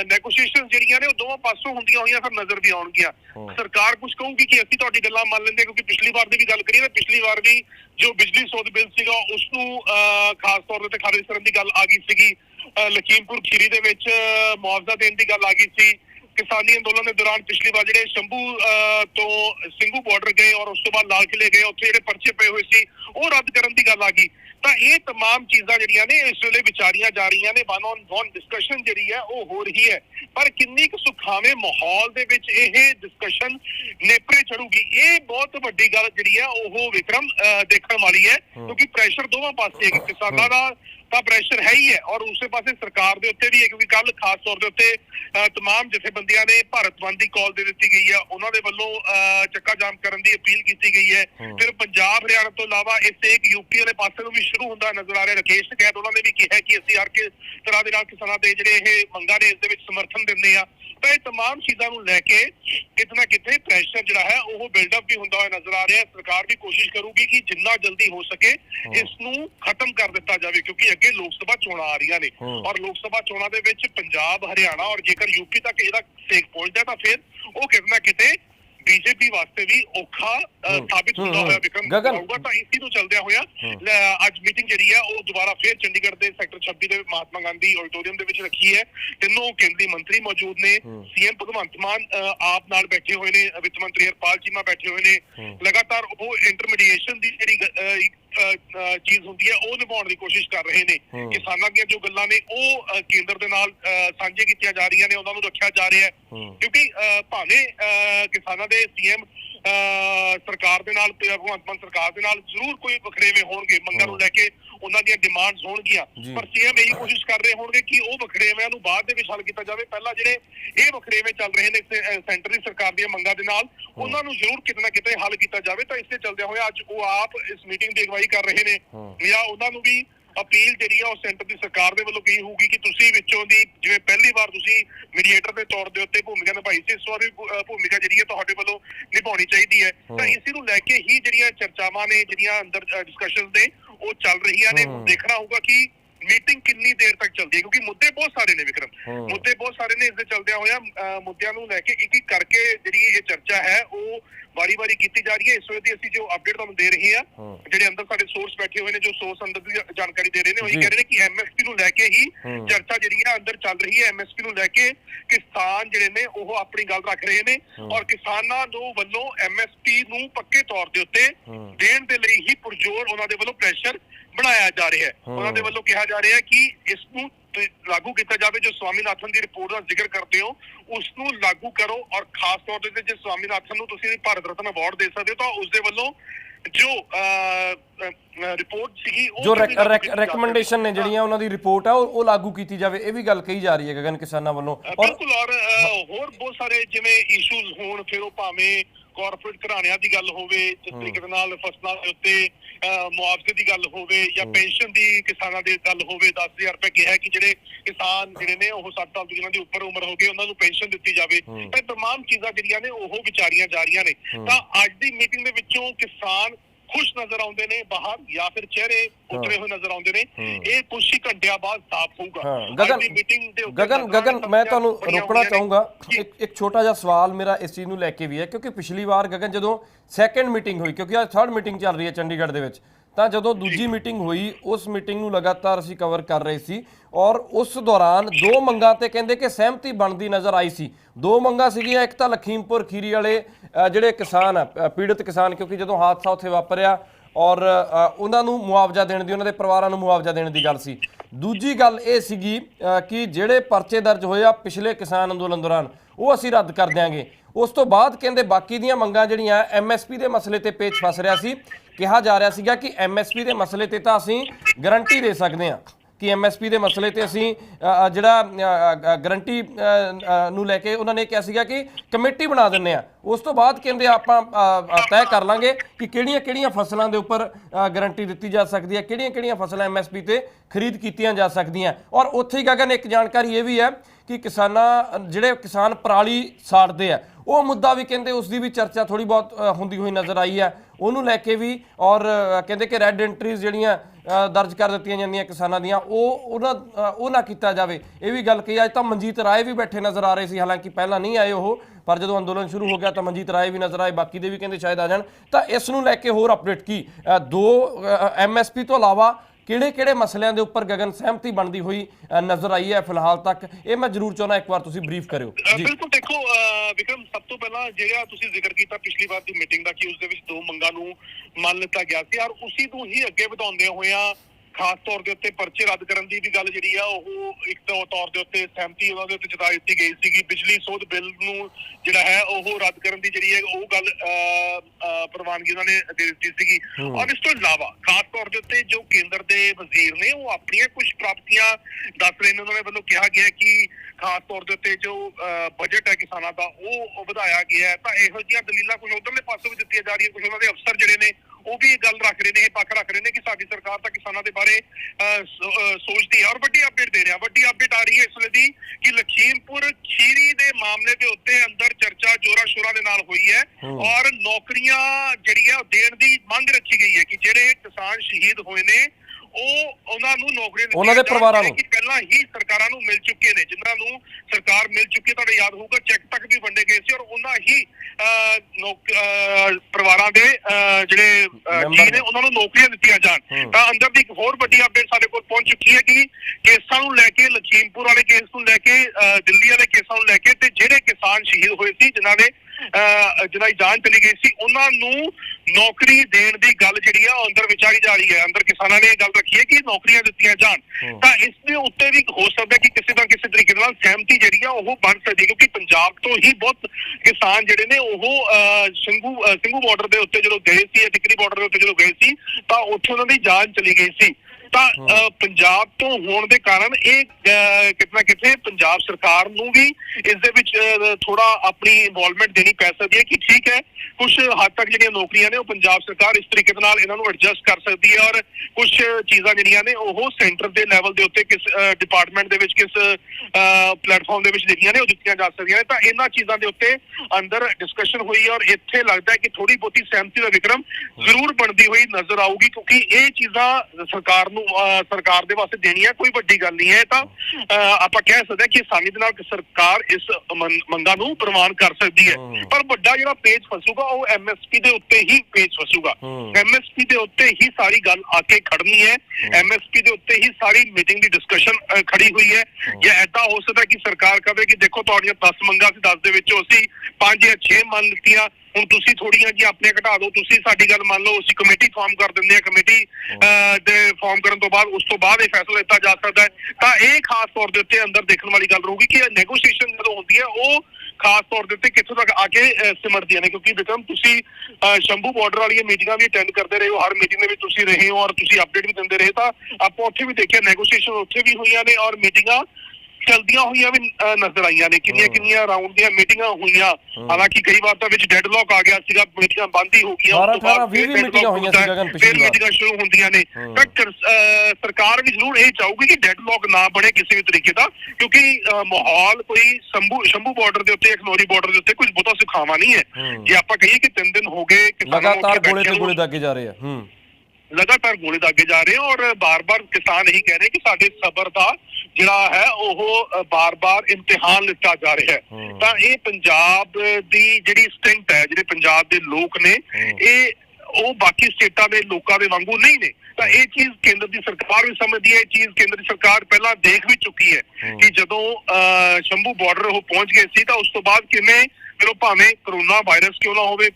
ਨੈਗੋਸ਼ੀਏਸ਼ਨ ਜਿਹੜੀਆਂ ਨੇ ਉਹ ਦੋਵਾਂ ਪਾਸੋਂ ਹੁੰਦੀਆਂ ਹੋਈਆਂ ਫਿਰ ਨਜ਼ਰ ਵੀ ਆਉਣਗੀਆਂ ਸਰਕਾਰ ਕੁਝ ਕਹੂਗੀ ਕਿ ਅਸੀਂ ਤੁਹਾਡੀ ਗੱਲਾਂ ਮੰਨ ਲੈਂਦੇ ਹਾਂ, ਕਿਉਂਕਿ ਪਿਛਲੀ ਵਾਰ ਦੀ ਵੀ ਗੱਲ ਕਰੀਏ ਤਾਂ ਪਿਛਲੀ ਵਾਰ ਵੀ ਜੋ ਬਿਜਲੀ ਸੋਧ ਬਿੱਲ ਸੀਗਾ ਉਸ ਨੂੰ ਅਹ, ਖਾਸ ਤੌਰ ਤੇ ਖਾਰਿਜ ਕਰਨ ਦੀ ਗੱਲ ਆ ਗਈ ਸੀਗੀ ਅਹ ਲਖੀਮਪੁਰ ਖੀਰੀ ਦੇ ਵਿੱਚ ਅਹ, ਮੁਆਵਜ਼ਾ ਦੇਣ ਦੀ ਗੱਲ ਆ ਗਈ ਸੀ ਕਿਸਾਨੀ ਅੰਦੋਲਨ ਦੇ ਦੌਰਾਨ ਪਿਛਲੀ ਵਾਰ ਜਿਹੜੇ ਸ਼ੰਭੂ ਅਹ, ਤੋਂ ਸਿੰਘੂ ਬਾਰਡਰ ਗਏ ਔਰ ਉਸ ਤੋਂ ਬਾਅਦ ਲਾਲ ਕਿਲੇ ਗਏ ਉੱਥੇ ਜਿਹੜੇ ਪਰਚੇ ਪਏ ਹੋਏ ਸੀ ਉਹ ਰੱਦ ਕਰਨ ਦੀ ਗੱਲ ਆ ਗਈ ਤਾਂ ਇਹ तमाम ਚੀਜ਼ਾਂ ਜਿਹੜੀਆਂ ਨੇ ਇਸ ਵੇਲੇ ਵਿਚਾਰੀਆਂ ਜਾ ਰਹੀਆਂ ਨੇ ਵਨ ਔਨ ਵਨ ਡਿਸਕਸ਼ਨ ਜਿਹੜੀ ਹੈ ਉਹ ਹੋ ਰਹੀ ਹੈ ਪਰ ਕਿੰਨੀ ਕੁ ਸੁਖਾਵੇਂ ਮਾਹੌਲ ਦੇ ਵਿੱਚ ਇਹ ਡਿਸਕਸ਼ਨ ਨੇਪਰੇ ਚੜੂਗੀ ਇਹ ਬਹੁਤ ਵੱਡੀ ਗੱਲ ਜਿਹੜੀ ਹੈ ਉਹ ਵਿਕਰਮ ਅਹ, ਦੇਖਣ ਵਾਲੀ ਹੈ ਕਿਉਂਕਿ ਪ੍ਰੈਸ਼ਰ ਦੋਵਾਂ ਪਾਸੇ ਹੈ ਕਿ ਕਿਸਾਨਾਂ ਦਾ ਤਾਂ ਪ੍ਰੈਸ਼ਰ ਹੈ ਹੀ ਹੈ ਔਰ ਉਸੇ ਪਾਸੇ ਸਰਕਾਰ ਦੇ ਉੱਤੇ ਵੀ ਹੈ ਕਿਉਂਕਿ ਕੱਲ ਖਾਸ ਤੌਰ ਦੇ ਉੱਤੇ ਅਹ, तमाम ਜਥੇਬੰਦੀਆਂ ਨੇ ਭਾਰਤ ਬੰਦ ਦੀ ਕਾਲ ਦੇ ਦਿੱਤੀ ਗਈ ਹੈ ਉਹਨਾਂ ਦੇ ਵੱਲੋਂ ਅਹ, ਚੱਕਾ ਜਾਮ ਕਰਨ ਦੀ ਅਪੀਲ ਕੀਤੀ ਗਈ ਹੈ ਫਿਰ ਪੰਜਾਬ ਹਰਿਆਣਾ ਤੋਂ ਇਲਾਵਾ ਇਸ ਇੱਕ ਯੂਪੀ ਵਾਲੇ ਪਾਸੇ ਨੂੰ ਵੀ ਸ਼ੁਰੂ ਹੁੰਦਾ ਨਜ਼ਰ ਆ ਰਿਹਾ ਰਕੇਸ਼ ਟਕੈਤ ਉਹਨਾਂ ਨੇ ਵੀ ਕਿਹਾ ਕਿ ਅਸੀਂ ਹਰ ਕਿ ਤਰ੍ਹਾਂ ਦੇ ਨਾਲ ਕਿਸਾਨਾਂ ਦੇ ਜਿਹੜੇ ਇਹ ਮੰਗਾਂ ਨੇ ਇਸ ਦੇ ਵਿੱਚ ਸਮਰਥਨ ਦਿੰਦੇ ਆ ਤਾਂ ਇਹ तमाम ਚੀਜ਼ਾਂ ਨੂੰ ਲੈ ਕੇ ਕਿਤੇ ਨਾ ਕਿਤੇ ਪ੍ਰੈਸ਼ਰ ਜਿਹੜਾ ਹੈ ਉਹ ਬਿਲਡਅਪ ਵੀ ਹੁੰਦਾ ਹੋਇਆ ਨਜ਼ਰ ਆ ਰਿਹਾ ਹੈ ਸਰਕਾਰ ਵੀ ਕੋਸ਼ਿਸ਼ ਕਰੂਗੀ ਕਿ ਜਿੰਨਾ ਜਲਦੀ ਹੋ ਸਕੇ ਇਸ ਨੂੰ ਖਤਮ ਕਰ ਦਿੱਤਾ ਜਾਵੇ ਕਿਉਂਕਿ ਅੱਗੇ ਲੋਕ ਸਭਾ ਚੋਣਾਂ ਆ ਰਹੀਆਂ ਨੇ ਔਰ ਲੋਕ ਸਭਾ ਚੋਣਾਂ ਦੇ ਵਿੱਚ ਪੰਜਾਬ ਹਰਿਆਣਾ ਔਰ ਜੇਕਰ ਯੂਪੀ ਤੱਕ ਇਹਦਾ ਸੇਕ ਪਹੁੰਚਦਾ ਤਾਂ ਫਿਰ ਉਹ ਕਿਤੇ ਨਾ ਕਿਤੇ ਬੀਜੇਪੀ ਵਾਸਤੇ ਵੀ ਔਖਾ ਸਾਬਿਤ ਹੁੰਦਾ ਹੋਇਆ ਵਿਕਰਮ। ਹੋਊਗਾ ਤਾਂ ਇਸੇ ਨੂੰ ਚੱਲਦਿਆਂ ਹੋਇਆ ਅੱਜ ਮੀਟਿੰਗ ਜਿਹੜੀ ਹੈ ਉਹ ਦੁਬਾਰਾ ਫੇਰ ਚੰਡੀਗੜ੍ਹ ਦੇ ਸੈਕਟਰ 26 ਦੇ ਮਹਾਤਮਾ ਗਾਂਧੀ ਆਡੀਟੋਰੀਅਮ ਦੇ ਵਿੱਚ ਰੱਖੀ ਹੈ ਤਿੰਨੋਂ ਕੇਂਦਰੀ ਮੰਤਰੀ ਮੌਜੂਦ ਨੇ। ਸੀਐਮ ਭਗਵੰਤ ਮਾਨ ਆਪ ਨਾਲ ਬੈਠੇ ਹੋਏ ਨੇ ਵਿੱਤ ਮੰਤਰੀ ਹਰਪਾਲ ਚੀਮਾ ਬੈਠੇ ਹੋਏ ਨੇ। ਲਗਾਤਾਰ ਉਹ ਇੰਟਰਮੀਡੀਏਸ਼ਨ ਦੀ ਜਿਹੜੀ ਚੀਜ਼ ਹੁੰਦੀ ਹੈ ਉਹ ਨਿਭਾਉਣ ਦੀ ਕੋਸ਼ਿਸ਼ ਕਰ ਰਹੇ ਨੇ। ਕਿਸਾਨਾਂ ਦੀਆਂ ਜੋ ਗੱਲਾਂ ਨੇ ਉਹ ਕੇਂਦਰ ਦੇ ਨਾਲ ਸਾਂਝੇ ਕੀਤੀਆਂ ਜਾ ਰਹੀਆਂ ਨੇ ਉਹਨਾਂ ਨੂੰ ਰੱਖਿਆ ਜਾ ਰਿਹਾ ਹੈ। ਕਿਉਂਕਿ ਭਾਵੇਂ ਕਿਸਾਨਾਂ ਦੇ ਸੀਐਮ ਸਰਕਾਰ ਦੇ ਨਾਲ ਭਗਵੰਤ ਮਾਨ ਸਰਕਾਰ ਦੇ ਨਾਲ ਜ਼ਰੂਰ ਕੋਈ ਵਖਰੇਵੇਂ ਹੋਣਗੇ ਮੰਗਾਂ ਨੂੰ ਲੈ ਕੇ ਉਹਨਾਂ ਦੀਆਂ ਡਿਮਾਂਡਸ ਹੋਣਗੀਆਂ। ਪਰ ਸੀਐਮ ਇਹੀ ਕੋਸ਼ਿਸ਼ ਕਰ ਰਹੇ ਹੋਣਗੇ ਕਿ ਉਹ ਵਖਰੇਵਿਆਂ ਨੂੰ ਬਾਅਦ ਦੇ ਵਿੱਚ ਹੱਲ ਕੀਤਾ ਜਾਵੇ ਪਹਿਲਾਂ ਜਿਹੜੇ ਇਹ ਵਖਰੇਵੇਂ ਚੱਲ ਰਹੇ ਨੇ ਸੈਂਟਰ ਦੀ ਸਰਕਾਰ ਦੀਆਂ ਮੰਗਾਂ ਦੇ ਨਾਲ ਉਹਨਾਂ ਨੂੰ ਜ਼ਰੂਰ ਕਿਤੇ ਨਾ ਕਿਤੇ ਹੱਲ ਕੀਤਾ ਜਾਵੇ। ਤਾਂ ਇਸੇ ਚੱਲਦਿਆਂ ਹੋਇਆ ਅੱਜ ਉਹ ਆਪ ਇਸ ਮੀਟਿੰਗ ਦੀ ਅਗਵਾਈ ਕਰ ਰਹੇ ਨੇ। ਜਾਂ ਉਹਨਾਂ ਨੂੰ ਵੀ ਅਪੀਲ ਜਿਹੜੀ ਆ ਉਹ ਸੈਂਟਰ ਦੀ ਸਰਕਾਰ ਦੇ ਵੱਲੋਂ ਕੀ ਹੋਊਗੀ ਕਿ ਤੁਸੀਂ ਵਿੱਚੋਂ ਦੀ ਜਿਵੇਂ ਪਹਿਲੀ ਵਾਰ ਤੁਸੀਂ ਮੀਡੀਏਟਰ ਦੇ ਤੌਰ ਦੇ ਉੱਤੇ ਭੂਮਿਕਾ ਨਿਭਾਈ ਸੀ ਇਸ ਵਾਰ ਵੀ ਭੂਮਿਕਾ ਜਿਹੜੀ ਹੈ ਤੁਹਾਡੇ ਵੱਲੋਂ ਨਿਭਾਉਣੀ ਚਾਹੀਦੀ ਹੈ। ਤਾਂ ਇਸੇ ਨੂੰ ਲੈ ਕੇ ਹੀ ਜਿਹੜੀਆਂ ਚਰਚਾਵਾਂ ਨੇ ਜਿਹੜੀਆਂ ਅੰਦਰ ਡਿਸਕਸ਼ਨਸ ਨੇ ਉਹ ਚੱਲ ਰਹੀਆਂ ਨੇ ਦੇਖਣਾ ਹੋਊਗਾ ਕਿ ਮੀਟਿੰਗ ਕਿੰਨੀ ਦੇਰ ਤੱਕ ਚੱਲਦੀ ਹੈ ਕਿਉਂਕਿ ਮੁੱਦੇ ਬਹੁਤ ਸਾਰੇ ਨੇ ਵਿਕਰਮ। ਮੁੱਦੇ ਬਹੁਤ ਸਾਰੇ ਨੇ ਇਸ ਦੇ ਚੱਲਦਿਆਂ ਹੋਇਆ ਮੁੱਦਿਆਂ ਨੂੰ ਲੈ ਕੇ ਇੱਕ ਇੱਕ ਕਰਕੇ ਜਿਹੜੀ ਇਹ ਚਰਚਾ ਹੈ ਉਹ ਵਾਰੀ-ਵਾਰੀ ਕੀਤੀ ਜਾ ਰਹੀ ਹੈ ਇਸ ਵੇਲੇ ਦੀ ਅਸੀਂ ਜੋ ਅਪਡੇਟ ਤੁਹਾਨੂੰ ਦੇ ਰਹੇ ਹਾਂ। ਜਿਹੜੇ ਅੰਦਰ ਸਾਡੇ ਸੋਰਸ ਬੈਠੇ ਹੋਏ ਨੇ ਜੋ ਸੋਰਸ ਅੰਦਰ ਦੀ ਜਾਣਕਾਰੀ ਦੇ ਰਹੇ ਨੇ ਉਹ। ਇਹ ਕਹਿ ਰਹੇ ਨੇ ਕਿ ਐਮਐਸਪੀ ਨੂੰ ਲੈ ਕੇ ਹੀ। ਚਰਚਾ ਜਿਹੜੀ ਹੈ ਅੰਦਰ ਚੱਲ ਰਹੀ ਹੈ ਐਮਐਸਪੀ ਨੂੰ ਲੈ ਕੇ ਕਿਸਾਨ ਜਿਹੜੇ ਨੇ ਉਹ ਆਪਣੀ ਗੱਲ ਰੱਖ ਰਹੇ ਨੇ ਔਰ ਕਿਸਾਨਾਂ ਨੂੰ ਵੱਲੋਂ ਐਮਐਸਪੀ ਨੂੰ ਪੱਕੇ ਤੌਰ ਦੇ ਉੱਤੇ। ਦੇਣ ਦੇ ਲਈ ਹੀ ਪੁਰਜੋਰ ਉਹਨਾਂ ਦੇ ਵੱਲੋਂ ਪ੍ਰੈਸ਼ਰ ਬਣਾਇਆ ਜਾ ਰਿਹਾ ਹੈ। ਉਹਨਾਂ ਦੇ ਵੱਲੋਂ ਕਿਹਾ ਜਾ ਰਿਹਾ ਹੈ ਕਿ ਇਸ ਨੂੰ ਲਾਗੂ ਕੀਤਾ ਜਾਵੇ ਜੋ ਸਵਾਮੀਨਾਥਨ ਦੀ ਰਿਪੋਰਟ ਦਾ ਜ਼ਿਕਰ ਕਰਦੇ ਹੋ ਉਸ ਨੂੰ ਲਾਗੂ ਕਰੋ ਔਰ ਖਾਸ ਤੌਰ ਤੇ ਜੇ ਸਵਾਮੀਨਾਥਨ ਨੂੰ ਤੁਸੀਂ ਭਾਰਤ ਰਤਨ ਅਵਾਰਡ ਦੇ ਸਕਦੇ ਹੋ ਤਾਂ ਉਸ ਦੇ ਵੱਲੋਂ ਜੋ ਰਿਪੋਰਟ ਸੀਗੀ ਉਹ ਜੋ? ਰეკਮੈਂਡੇਸ਼ਨ ਨੇ ਜਿਹੜੀਆਂ ਉਹਨਾਂ ਦੀ ਰਿਪੋਰਟ ਆ ਉਹ ਲਾਗੂ ਕੀਤੀ ਜਾਵੇ ਇਹ ਵੀ ਗੱਲ ਕਹੀ ਜਾ ਰਹੀ ਹੈ ਗਗਨ ਕਿਸਾਨਾਂ ਵੱਲੋਂ ਔਰ ਬਿਲਕੁਲ ਔਰ ਹੋਰ ਬਹੁਤ ਸਾਰੇ ਜਿਵੇਂ ਇਸ਼ੂਜ਼ ਹੋਣ ਫਿਰ ਉਹ ਭਾਵੇਂ ਕਾਰਪੋਰੇਟ ਘਰਾਣਿਆਂ ਦੀ ਗੱਲ ਹੋਵੇ ਜਿਸ ਤਰੀਕੇ ਦੇ ਨਾਲ ਫਸਲਾਂ ਦੇ ਉੱਤੇ ਅ, ਮੁਆਵਜ਼ੇ ਦੀ ਗੱਲ ਹੋਵੇ ਜਾਂ ਪੈਨਸ਼ਨ ਦੀ ਕਿਸਾਨਾਂ ਦੇ ਗੱਲ ਹੋਵੇ 10000 ਰੁਪਏ ਕਿਹਾ ਕਿ ਜਿਹੜੇ ਕਿਸਾਨ ਜਿਹੜੇ ਨੇ ਉਹ 60 ਸਾਲ ਤੋਂ ਜਿਹਨਾਂ ਦੀ ਉੱਪਰ ਉਮਰ ਹੋ ਗਈ ਉਹਨਾਂ ਨੂੰ ਪੈਨਸ਼ਨ ਦਿੱਤੀ ਜਾਵੇ ਇਹ तमाम ਚੀਜ਼ਾਂ ਜਿਹੜੀਆਂ ਨੇ ਉਹ ਵਿਚਾਰੀਆਂ ਜਾ ਰਹੀਆਂ ਨੇ ਤਾਂ ਅੱਜ ਦੀ ਮੀਟਿੰਗ ਦੇ ਵਿੱਚੋਂ ਕਿਸਾਨ ਖੁਸ਼ ਨਜ਼ਰ ਆਉਂਦੇ ਨੇ ਬਾਹਰ ਜਾਂ ਫਿਰ ਚਿਹਰੇ ਉਤਰੇ ਹੋਏ ਨਜ਼ਰ ਆਉਂਦੇ ਨੇ। ਇਹ ਕੁਝ ਹੀ ਘੰਟਿਆਂ ਬਾਅਦ ਸਾਫ਼ ਹੋਊਗਾ। ਗਗਨ ਦੇ ਗਗਨ ਗਗਨ ਮੈਂ ਤੁਹਾਨੂੰ ਰੋਕਣਾ। ਚਾਹੂੰਗਾ। ਇੱਕ ਇੱਕ ਛੋਟਾ ਜਿਹਾ ਸਵਾਲ ਮੇਰਾ ਇਸ ਚੀਜ਼ ਨੂੰ ਲੈ ਕੇ ਵੀ ਹੈ ਕਿਉਂਕਿ ਪਿਛਲੀ ਵਾਰ ਗਗਨ ਜਦੋਂ ਸੈਕੰਡ ਮੀਟਿੰਗ ਹੋਈ ਕਿਉਂਕਿ ਅੱਜ ਥਰਡ ਮੀਟਿੰਗ ਚੱਲ ਰਹੀ ਹੈ ਚੰਡੀਗੜ੍ਹ ਦੇ ਵਿੱਚ। ਤਾਂ ਜਦੋਂ ਦੂਜੀ ਮੀਟਿੰਗ ਹੋਈ ਉਸ ਮੀਟਿੰਗ ਨੂੰ ਲਗਾਤਾਰ ਅਸੀਂ ਕਵਰ ਕਰ ਰਹੇ ਸੀ ਔਰ ਉਸ ਦੌਰਾਨ ਦੋ ਮੰਗਾਂ ਤੇ ਕਹਿੰਦੇ ਕਿ ਸਹਿਮਤੀ ਬਣਦੀ ਨਜ਼ਰ ਆਈ ਸੀ। ਦੋ ਮੰਗਾਂ ਸੀਗੀਆਂ ਇੱਕ ਤਾਂ ਲਖੀਮਪੁਰ ਖੀਰੀ ਵਾਲੇ ਜਿਹੜੇ ਕਿਸਾਨ ਆ ਪੀੜਤ ਕਿਸਾਨ ਕਿਉਂਕਿ ਜਦੋਂ ਹਾਦਸਾ ਉੱਥੇ ਵਾਪਰਿਆ ਔਰ ਉਹਨਾਂ ਨੂੰ ਮੁਆਵਜ਼ਾ ਦੇਣ ਦੀ, ਉਹਨਾਂ ਦੇ ਪਰਿਵਾਰਾਂ ਨੂੰ ਮੁਆਵਜ਼ਾ ਦੇਣ ਦੀ ਗੱਲ ਸੀ। ਦੂਜੀ ਗੱਲ ਇਹ ਸੀਗੀ ਕਿ ਜਿਹੜੇ ਪਰਚੇ ਦਰਜ ਹੋਏ ਆ ਪਿਛਲੇ ਕਿਸਾਨ ਅੰਦੋਲਨ ਦੌਰਾਨ, ਉਹ ਅਸੀਂ ਰੱਦ ਕਰ ਦਿਆਂਗੇ। ਉਸ ਤੋਂ ਬਾਅਦ ਕਹਿੰਦੇ ਬਾਕੀ ਦੀਆਂ ਮੰਗਾਂ ਜਿਹੜੀਆਂ ਐਮਐਸਪੀ ਦੇ ਮਸਲੇ ਤੇ ਪੇਚ ਫਸ ਰਿਹਾ ਸੀ, ਕਿਹਾ ਜਾ ਰਿਹਾ ਸੀਗਾ ਕਿ ਐਮਐਸਪੀ ਦੇ ਮਸਲੇ ਤੇ ਤਾਂ ਅਸੀਂ ਗਾਰੰਟੀ ਦੇ ਸਕਦੇ ਹਾਂ। ਕਿ ਐਮਐਸਪੀ ਦੇ ਮਸਲੇ ਤੇ ਅਸੀਂ ਅ, ਜਿਹੜਾ ਗਰੰਟੀ ਨੂੰ ਲੈ ਕੇ ਉਹਨਾਂ ਨੇ ਕਿਹਾ ਸੀਗਾ ਕਿ ਕਮੇਟੀ ਬਣਾ ਦਿੰਨੇ ਆ। ਉਸ ਤੋਂ ਬਾਅਦ ਕਹਿੰਦੇ ਆਪਾਂ ਅ, ਅ, ਤੈਅ ਕਰ ਲਾਂਗੇ ਕਿ ਕਿਹੜੀਆਂ ਕਿਹੜੀਆਂ ਫਸਲਾਂ ਦੇ ਉੱਪਰ ਗਰੰਟੀ ਦਿੱਤੀ ਜਾ ਸਕਦੀ ਹੈ ਕਿਹੜੀਆਂ ਕਿਹੜੀਆਂ ਫਸਲਾਂ ਐਮਐਸਪੀ ਤੇ ਖਰੀਦ ਕੀਤੀਆਂ ਜਾ ਸਕਦੀਆਂ। ਔਰ ਉੱਥੇ ਹੀ ਗਗਨ ਇੱਕ ਜਾਣਕਾਰੀ ਇਹ ਵੀ ਹੈ ਕਿ ਕਿਸਾਨਾਂ ਜਿਹੜੇ ਕਿਸਾਨ ਪਰਾਲੀ ਸਾੜਦੇ ਆ ਉਹ ਮੁੱਦਾ ਵੀ ਕਹਿੰਦੇ ਉਸ ਦੀ ਵੀ ਚਰਚਾ ਥੋੜੀ ਬਹੁਤ ਅ, ਹੁੰਦੀ ਹੋਈ ਨਜ਼ਰ ਆਈ ਹੈ। ਉਹਨੂੰ ਲੈ ਕੇ ਵੀ ਔਰ ਅ, ਕਹਿੰਦੇ ਕਿ ਰੈੱਡ ਐਂਟਰੀਜ਼ ਜਿਹੜੀਆਂ ਦਰਜ ਕਰ ਦਿੱਤੀਆਂ ਜਾਂਦੀਆਂ ਕਿਸਾਨਾਂ ਦੀਆਂ। ਉਹ ਉਹਨਾਂ ਉਹ ਨਾ ਕੀਤਾ ਜਾਵੇ। ਇਹ ਵੀ ਗੱਲ ਕਹੀ ਅੱਜ ਤਾਂ ਮਨਜੀਤ ਰਾਏ ਵੀ ਬੈਠੇ ਨਜ਼ਰ ਆ ਰਹੇ ਸੀ। ਹਾਲਾਂਕਿ ਪਹਿਲਾਂ ਨਹੀਂ ਆਏ ਉਹ ਪਰ ਜਦੋਂ ਅੰਦੋਲਨ ਸ਼ੁਰੂ ਹੋ ਗਿਆ ਤਾਂ ਮਨਜੀਤ ਰਾਏ ਵੀ ਨਜ਼ਰ ਆਏ। ਬਾਕੀ ਦੇ ਵੀ ਕਹਿੰਦੇ ਸ਼ਾਇਦ ਆ ਜਾਣ। ਤਾਂ ਇਸ ਨੂੰ ਲੈ ਕੇ ਹੋਰ ਅਪਡੇਟ ਕੀ? ਅ, ਦੋ ਐਮਐਸਪੀ ਤੋਂ ਇਲਾਵਾ ਕਿਹੜੇ ਕਿਹੜੇ ਮਸਲਿਆਂ ਦੇ ਉੱਪਰ ਗਗਨ ਸਹਿਮਤੀ ਬਣਦੀ ਹੋਈ ਨਜ਼ਰ ਆਈ ਹੈ ਫਿਲਹਾਲ ਤੱਕ? ਇਹ ਮੈਂ ਜ਼ਰੂਰ ਚਾਹੁੰਦਾ ਇੱਕ ਵਾਰ ਤੁਸੀਂ ਬਰੀਫ ਕਰਿਓ। ਜੀ। ਬਿਲਕੁਲ ਦੇਖੋ ਵਿਕਰਮ ਸਭ ਤੋਂ ਪਹਿਲਾਂ ਜਿਹੜਾ ਤੁਸੀਂ ਜ਼ਿਕਰ ਕੀਤਾ ਪਿਛਲੀ ਵਾਰ ਦੀ ਮੀਟਿੰਗ ਦਾ ਕਿ ਉਸ ਦੇ ਵਿੱਚ ਦੋ ਮੰਗਾਂ ਨੂੰ ਮੰਨ ਲਿੱਤਾ ਗਿਆ ਸੀ ਔਰ ਉਸੇ ਤੋਂ ਹੀ ਅੱਗੇ ਵਧਾਉਂਦੇ ਹੋਇਆਂ ਖਾਸ ਤੌਰ ਦੇ ਉੱਤੇ ਪਰਚੇ ਰੱਦ ਕਰਨ ਦੀ ਵੀ ਗੱਲ ਜਿਹੜੀ ਆ ਉਹ ਇੱਕ ਤੌ- ਤੌਰ ਦੇ ਉੱਤੇ ਸਹਿਮਤੀ ਉਹਨਾਂ ਦੇ ਉੱਤੇ ਜਤਾ ਦਿੱਤੀ ਗਈ ਸੀਗੀ। ਬਿਜਲੀ ਸੋਧ ਬਿੱਲ ਨੂੰ ਜਿਹੜਾ ਹੈ ਉਹ ਰੱਦ ਕਰਨ ਦੀ ਜਿਹੜੀ ਹੈ ਉਹ ਗੱਲ ਪ੍ਰਵਾਨਗੀ ਉਹਨਾਂ ਨੇ ਦੇ ਦਿੱਤੀ ਸੀਗੀ। ਔਰ ਇਸ ਤੋਂ ਇਲਾਵਾ ਖਾਸ ਤੌਰ ਦੇ ਉੱਤੇ ਜੋ ਕੇਂਦਰ ਦੇ ਵਜ਼ੀਰ ਨੇ ਉਹ ਆਪਣੀਆਂ ਕੁਝ ਪ੍ਰਾਪਤੀਆਂ ਦੱਸ ਰਹੇ ਨੇ। ਉਹਨਾਂ ਨੇ ਵੱਲੋਂ ਕਿਹਾ ਗਿਆ ਕਿ ਖਾਸ ਤੌਰ ਦੇ ਉੱਤੇ ਜੋ ਬਜਟ ਹੈ ਕਿਸਾਨਾਂ ਦਾ ਉਹ ਵਧਾਇਆ ਗਿਆ ਹੈ। ਤਾਂ ਇਹੋ ਜਿਹੀਆਂ ਦਲੀਲਾਂ ਕੁਝ ਉਧਰਲੇ ਪਾਸੋਂ ਵੀ ਦਿੱਤੀਆਂ ਜਾ ਰਹੀਆਂ ਕੁਝ ਉਹਨਾਂ ਦੇ ਅਫਸਰ ਜਿਹੜੇ ਨੇ ਉਹ ਵੀ ਗੱਲ ਰੱਖ ਰਹੇ ਨੇ ਇਹ ਪੱਖ ਰੱਖ ਰਹੇ ਨੇ ਕਿ ਸਾਡੀ ਸਰਕਾਰ ਤਾਂ ਕਿਸਾਨਾਂ ਦੇ ਬਾਰੇ ਸੋਚਦੀ ਹੈ ਔਰ ਵੱਡੀ ਅਪਡੇਟ ਦੇ ਰਿਹਾ। ਵੱਡੀ ਅਪਡੇਟ ਆ ਰਹੀ ਹੈ ਇਸ ਵੇਲੇ ਦੀ ਕਿ ਲਖੀਮਪੁਰ ਖੀਰੀ ਦੇ ਮਾਮਲੇ ਦੇ ਉੱਤੇ ਅੰਦਰ ਚਰਚਾ ਜੋਰਾ ਸ਼ੋਰਾ ਦੇ ਨਾਲ ਹੋਈ ਹੈ ਔਰ ਨੌਕਰੀਆਂ ਜਿਹੜੀ ਹੈ ਉਹ ਦੇਣ ਦੀ ਮੰਗ ਰੱਖੀ ਗਈ ਹੈ ਕਿ ਜਿਹੜੇ ਕਿਸਾਨ ਸ਼ਹੀਦ ਹੋਏ ਨੇ ਉਹ ਉਹਨਾਂ ਨੂੰ ਦਿੱਤੀਆਂ ਉਹਨਾਂ ਦੇ ਪਰਿਵਾਰਾਂ ਕਿ ਪਹਿਲਾਂ ਹੀ ਸਰਕਾਰਾਂ ਨੂੰ ਮਿਲ ਚੁੱਕੇ ਨੇ ਜਿਨ੍ਹਾਂ ਨੂੰ ਸਰਕਾਰ ਮਿਲ ਚੁੱਕੀ ਤੁਹਾਡੇ ਯਾਦ ਹੋਊਗਾ ਚੈੱਕ ਤੱਕ ਵੀ ਵੰਡੇ ਗਏ ਸੀ ਔਰ ਉਹਨਾਂ ਹੀ ਪਰਿਵਾਰਾਂ ਦੇ ਜਿਹੜੇ ਜੀ ਨੇ ਉਹਨਾਂ ਨੂੰ ਨੌਕਰੀਆਂ ਦਿੱਤੀਆਂ ਜਾਣ। ਤਾਂ ਅੰਦਰ ਦੀ ਇੱਕ ਹੋਰ ਵੱਡੀ ਅਪਡੇਟ ਸਾਡੇ ਕੋਲ ਪਹੁੰਚ ਚੁੱਕੀ ਹੈ ਕਿ ਕੇਸਾਂ ਨੂੰ ਲੈ ਕੇ ਲਖੀਮਪੁਰ ਵਾਲੇ ਕੇਸ ਨੂੰ ਲੈ ਕੇ ਦਿੱਲੀ ਵਾਲੇ ਕੇਸਾਂ ਨੂੰ ਲੈ ਕੇ ਤੇ ਜਿਹੜੇ ਕਿਸਾਨ ਸ਼ਹੀਦ ਹੋਏ ਸੀ ਜਿਨ੍ਹਾਂ ਨੇ ਦੀ ਜਾਨ ਚਲੀ ਗਈ ਸੀ। ਉਹਨਾਂ ਨੂੰ ਨੌਕਰੀ ਦੇਣ ਦੀ ਗੱਲ ਜਿਹੜੀ ਆ ਉਹ ਅੰਦਰ ਵਿਚਾਰੀ ਜਾ ਰਹੀ ਹੈ। ਅੰਦਰ ਕਿਸਾਨਾਂ ਨੇ ਇਹ ਗੱਲ ਰੱਖੀ ਹੈ ਕਿ ਨੌਕਰੀਆਂ ਦਿੱਤੀਆਂ ਜਾਣ। ਤਾਂ ਇਸ ਦੇ ਉੱਤੇ ਵੀ ਹੋ ਸਕਦਾ ਕਿ ਕਿਸੇ ਨਾ ਕਿਸੇ ਤਰੀਕੇ ਨਾਲ ਸਹਿਮਤੀ ਜਿਹੜੀ ਆ ਉਹ ਬਣ ਸਕਦੀ ਕਿਉਂਕਿ ਪੰਜਾਬ ਤੋਂ ਹੀ ਬਹੁਤ ਕਿਸਾਨ ਜਿਹੜੇ ਨੇ ਉਹ ਸਿੰਘੂ ਸਿੰਘੂ ਬਾਰਡਰ ਦੇ ਉੱਤੇ ਜਦੋਂ ਗਏ ਸੀ ਟਿਕਰੀ ਬਾਰਡਰ ਦੇ ਉੱਤੇ ਜਦੋਂ ਗਏ ਸੀ ਤਾਂ ਉੱਥੇ ਉਹਨਾਂ ਦੀ ਜਾਨ ਚਲੀ ਗਈ ਸੀ। ਤਾਂ ਪੰਜਾਬ ਤੋਂ ਹੋਣ ਦੇ ਕਾਰਨ ਇਹ ਅਹ, ਕਿਤੇ ਨਾ ਕਿਤੇ ਪੰਜਾਬ ਸਰਕਾਰ ਨੂੰ ਵੀ ਇਸ ਦੇ ਵਿੱਚ ਥੋੜਾ ਆਪਣੀ ਇਨਵੋਲਵਮੈਂਟ ਦੇਣੀ ਪੈ ਸਕਦੀ ਹੈ ਕਿ ਠੀਕ ਹੈ ਕੁਝ ਹੱਦ ਤੱਕ ਜਿਹੜੀਆਂ ਨੌਕਰੀਆਂ ਨੇ ਉਹ ਪੰਜਾਬ ਸਰਕਾਰ ਇਸ ਤਰੀਕੇ ਦੇ ਨਾਲ ਇਹਨਾਂ ਨੂੰ ਐਡਜਸਟ ਕਰ ਸਕਦੀ ਹੈ ਔਰ ਕੁਝ ਚੀਜ਼ਾਂ ਜਿਹੜੀਆਂ ਨੇ ਉਹ ਸੈਂਟਰ ਦੇ ਲੈਵਲ ਦੇ ਉੱਤੇ ਕਿਸ ਡਿਪਾਰਟਮੈਂਟ ਦੇ ਵਿੱਚ ਕਿਸ ਪਲੇਟਫਾਰਮ ਦੇ ਵਿੱਚ ਜਿਹੜੀਆਂ ਨੇ ਉਹ ਦਿੱਤੀਆਂ ਜਾ ਸਕਦੀਆਂ ਨੇ। ਤਾਂ ਇਹਨਾਂ ਚੀਜ਼ਾਂ ਦੇ ਉੱਤੇ ਅੰਦਰ ਡਿਸਕਸ਼ਨ ਹੋਈ ਔਰ ਇੱਥੇ ਲੱਗਦਾ ਹੈ ਕਿ ਥੋੜੀ ਬਹੁਤੀ ਸਹਿਮਤੀ ਦਾ ਵਿਕਰਮ ਜ਼ਰੂਰ ਬਣਦੀ ਹੋਈ ਨਜ਼ਰ ਆਊਗੀ ਕਿਉਂਕਿ ਇਹ ਚੀਜ਼ਾਂ ਸਰਕਾਰ ਨੂੰ ਸਰਕਾਰ ਦੇ ਵਾਸਤੇ ਦੇਣੀਆਂ ਕੋਈ ਵੱਡੀ ਗੱਲ ਨਹੀਂ ਹੈ। ਤਾਂ ਆਪਾਂ ਕਹਿ ਸਕਦੇ ਹਾਂ ਕਿ ਆਸਾਨੀ ਦੇ ਨਾਲ ਸਰਕਾਰ ਇਸ ਮੰਗਾਂ ਨੂੰ ਪ੍ਰਵਾਨ ਕਰ ਸਕਦੀ ਹੈ। ਪਰ ਵੱਡਾ ਜਿਹੜਾ ਪੇਜ ਫਸੂਗਾ ਉਹ ਐਮਐਸਪੀ ਦੇ ਉੱਤੇ ਹੀ ਪੇਜ ਫਸੂਗਾ। ਹੂੰ। ਐਮਐਸਪੀ ਦੇ ਉੱਤੇ ਹੀ ਸਾਰੀ ਗੱਲ ਆ ਕੇ ਖੜਨੀ ਹੈ। ਐਮਐਸਪੀ ਦੇ ਉੱਤੇ ਹੀ ਸਾਰੀ ਮੀਟਿੰਗ ਦੀ ਡਿਸਕਸ਼ਨ ਖੜੀ ਹੋਈ ਹੈ। ਜਾਂ ਐਦਾਂ ਹੋ ਸਕਦਾ ਕਿ ਸਰਕਾਰ ਕਹੇ ਕਿ ਦੇਖੋ ਤੁਹਾਡੀਆਂ 10 ਮੰਗਾਂ ਸੀ 10 ਦੇ ਵਿੱਚੋਂ ਅਸੀਂ 5 ਜਾਂ 6 ਮੰਨ ਲਿੱਤੀਆਂ ਹੁਣ ਤੁਸੀਂ ਥੋੜੀਆਂ ਜੀ ਆਪਣੇ ਘਟਾ ਦਿਓ ਤੁਸੀਂ ਸਾਡੀ ਗੱਲ ਮੰਨ ਲਓ ਅਸੀਂ ਕਮੇਟੀ ਫਾਰਮ ਕਰ ਦਿੰਦੇ ਆ ਕਮੇਟੀ ਦੇ ਫਾਰਮ ਕਰਨ ਤੋਂ ਬਾਅਦ ਉਸ ਤੋਂ ਬਾਅਦ ਇਹ ਫੈਸਲਾ ਲਿੱਤਾ ਜਾ ਸਕਦਾ ਹੈ। ਤਾਂ ਇਹ ਖਾਸ ਤੌਰ ਦੇ ਉੱਤੇ ਅੰਦਰ ਦੇਖਣ ਵਾਲੀ ਗੱਲ ਰਹੂਗੀ ਕਿ ਨੈਗੋਸ਼ੀਏਸ਼ਨ ਜਦੋਂ ਹੁੰਦੀ ਹੈ ਉਹ ਖਾਸ ਤੌਰ ਦੇ ਉੱਤੇ ਕਿੱਥੋਂ ਤੱਕ ਆ ਕੇ ਸਿਮਰਦੀਆਂ ਨੇ। ਕਿਉਂਕਿ ਵਿਕਰਮ ਤੁਸੀਂ ਸ਼ੰਭੂ ਬਾਰਡਰ ਵਾਲੀਆਂ ਮੀਟਿੰਗਾਂ ਵੀ ਅਟੈਂਡ ਕਰਦੇ ਰਹੇ ਹੋ ਹਰ ਮੀਟਿੰਗ ਦੇ ਵਿੱਚ ਤੁਸੀਂ ਰਹੇ ਹੋ ਔਰ ਤੁਸੀਂ ਅਪਡੇਟ ਵੀ ਦਿੰਦੇ ਰਹੇ ਤਾਂ ਆਪਾਂ ਉੱਥੇ ਵੀ ਦੇਖਿਆ ਨੈਗੋਸ਼ੀਏਸ਼ਨ ਉੱਥੇ ਵੀ ਹੋਈਆਂ ਨੇ ਔਰ ਮੀਟਿੰਗਾਂ ਚਲਦੀਆਂ ਹੋਈਆਂ ਵੀ ਅਹ, ਨਜ਼ਰ ਆਈਆਂ ਨੇ। ਕਿੰਨੀਆਂ ਕਿੰਨੀਆਂ ਰਾਉਂਡ ਦੀਆਂ ਮੀਟਿੰਗਾਂ ਹੋਈਆਂ। ਹਾਲਾਂਕਿ ਕਈ ਵਾਰ ਤਾਂ ਵਿੱਚ ਡੈਡਲੌਕ ਆ ਗਿਆ ਸੀਗਾ ਮੀਟਿੰਗਾਂ ਬੰਦ ਹੀ ਹੋ ਗਈਆਂ। ਉਸ ਤੋਂ 18 ਬਾਅਦ ਫਿਰ 20 ਮੀਟਿੰਗਾਂ ਹੋਈਆਂ ਹੁੰਦਾ ਸੀ ਹੈ, ਗਗਨ ਫਿਰ ਪਿਛਲੀ ਵਾਰ। ਮੀਟਿੰਗਾਂ ਸ਼ੁਰੂ ਹੁੰਦੀਆਂ ਨੇ। ਤਾਂ ਕਰ- ਅਹ, ਸਰਕਾਰ ਵੀ ਜ਼ਰੂਰ ਇਹ ਚਾਹੂਗੀ ਕਿ ਡੈਡਲੌਕ ਨਾ ਬਣੇ ਕਿਸੇ ਵੀ ਤਰੀਕੇ ਦਾ ਕਿਉਂਕਿ ਅਹ, ਮਾਹੌਲ ਕੋਈ ਸ਼ੰਭੂ ਸ਼ੰਭੂ ਬਾਰਡਰ ਦੇ ਉੱਤੇ ਖਨੌਰੀ ਬਾਰਡਰ ਦੇ ਉੱਤੇ ਕੁਝ ਬਹੁਤਾ ਸੁਖਾਵਾ ਨਹੀਂ ਹੈ। ਹੂੰ। ਜੇ ਆਪਾਂ ਕਹੀਏ ਕਿ ਤਿੰਨ ਦਿਨ ਹੋ ਗਏ ਕਿਸਾਨਾਂ ਨੂੰ ਲਗਾਤਾਰ ਉੱਥੇ ਗੋਲੇ ਤੇ ਗੋਲੇ ਦਾਗੇ ਜਾ ਰਹੇ ਆ। ਹੂੰ। ਲਗਾਤਾਰ ਗੋਲੇ ਦਾਗੇ ਜਾ ਰਹੇ ਆ ਔਰ ਬਾਰ-ਬਾਰ ਕਿਸਾਨ ਇਹੀ ਕਹਿ ਰਹੇ ਕਿ ਸਾਡੇ ਸਬਰ ਦਾ ਜਿਹੜਾ ਹੈ ਉਹ ਬਾਰ-ਬਾਰ ਇਮਤਿਹਾਨ ਲਿੱਤਾ ਜਾ ਰਿਹਾ ਹੈ। ਤਾਂ ਇਹ ਪੰਜਾਬ ਦੀ ਜਿਹੜੀ ਸਟੈਂਟ ਹੈ ਜਿਹੜੇ ਪੰਜਾਬ ਦੇ ਲੋਕ ਨੇ। ਇਹ ਉਹ ਬਾਕੀ ਸਟੇਟਾਂ ਦੇ ਲੋਕਾਂ ਦੇ ਵਾਂਗੂ ਨਹੀਂ ਨੇ ਤਾਂ ਇਹ ਚੀਜ਼ ਕੇਂਦਰ ਦੀ ਸਰਕਾਰ ਵੀ ਸਮਝਦੀ ਹੈ ਇਹ ਚੀਜ਼ ਕੇਂਦਰ ਦੀ ਸਰਕਾਰ ਪਹਿਲਾਂ ਦੇਖ ਵੀ ਚੁੱਕੀ ਹੈ। ਕਿ ਜਦੋਂ ਸ਼ੰਭੂ ਬਾਰਡਰ ਉਹ ਪਹੁੰਚ ਗਏ ਸੀ ਤਾਂ ਉਸ ਤੋਂ ਬਾਅਦ ਕਿਵੇਂ ਫਿਰ ਉਹ ਭਾਵੇਂ ਕਰੋਨਾ ਵਾਇਰਸ ਕਿਉਂ ਨਾ ਹੋਵੇ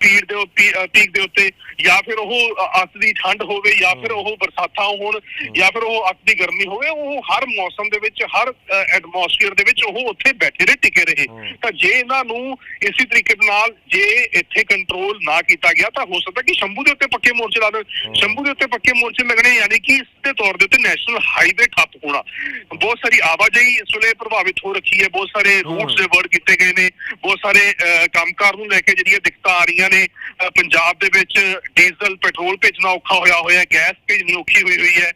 ਪੀੜ ਦੇ ਪੀਕ ਦੇ ਉੱਤੇ ਜਾਂ ਫਿਰ ਉਹ ਅੱਤ ਦੀ ਠੰਡ ਹੋਵੇ ਜਾਂ ਫਿਰ ਉਹ ਬਰਸਾਤਾਂ ਹੋਣ ਜਾਂ ਫਿਰ ਉਹ ਅੱਤ ਦੀ ਗਰਮੀ ਹੋਵੇ ਉਹ ਹਰ ਮੌਸਮ ਦੇ ਵਿੱਚ ਹਰ ਐਟਮੋਸਫੀਅਰ ਦੇ ਵਿੱਚ ਉਹ ਉੱਥੇ ਬੈਠੇ ਰਹੇ ਟਿਕੇ ਰਹੇ। ਤਾਂ ਜੇ ਇਹਨਾਂ ਨੂੰ ਇਸੇ ਤਰੀਕੇ ਦੇ ਨਾਲ ਜੇ ਇੱਥੇ ਕੰਟਰੋਲ ਨਾ ਕੀਤਾ ਗਿਆ ਤਾਂ ਹੋ ਸਕਦਾ ਕਿ ਸ਼ੰਭੂ ਦੇ ਉੱਤੇ ਪੱਕੇ ਮੋਰਚੇ ਲਾ ਦੇਣ। ਸ਼ੰਭੂ ਦੇ ਉੱਤੇ ਪੱਕੇ ਮੋਰਚੇ ਲੱਗਣੇ ਯਾਨੀ ਕਿ ਇਸ ਦੇ ਤੌਰ ਦੇ ਉੱਤੇ ਨੈਸ਼ਨਲ ਹਾਈਵੇ ਠੱਪ ਹੋਣਾ। ਬਹੁਤ ਸਾਰੀ ਆਵਾਜਾਈ ਇਸ ਵੇਲੇ ਪ੍ਰਭਾਵਿਤ ਹੋ ਰੱਖੀ ਹੈ। ਬਹੁਤ ਸਾਰੇ ਰੂਟਸ ਡਿਵਰਟ ਕੀਤੇ ਗਏ ਨੇ। ਬਹੁਤ ਸਾਰੇ ਕੰਮਕਾਰ ਨੂੰ ਲੈ ਕੇ ਜਿਹੜੀਆਂ ਦਿੱਕਤਾਂ ਆ ਰਹੀਆਂ ਨੇ ਪੰਜਾਬ ਦੇ ਵਿੱਚ ਡੀਜ਼ਲ ਪੈਟਰੋਲ ਭੇਜਣਾ ਔਖਾ ਹੋਇਆ ਹੋਇਆ ਗੈਸ ਭੇਜਣੀ ਔਖੀ ਹੋਈ ਹੋਈ ਹੈ।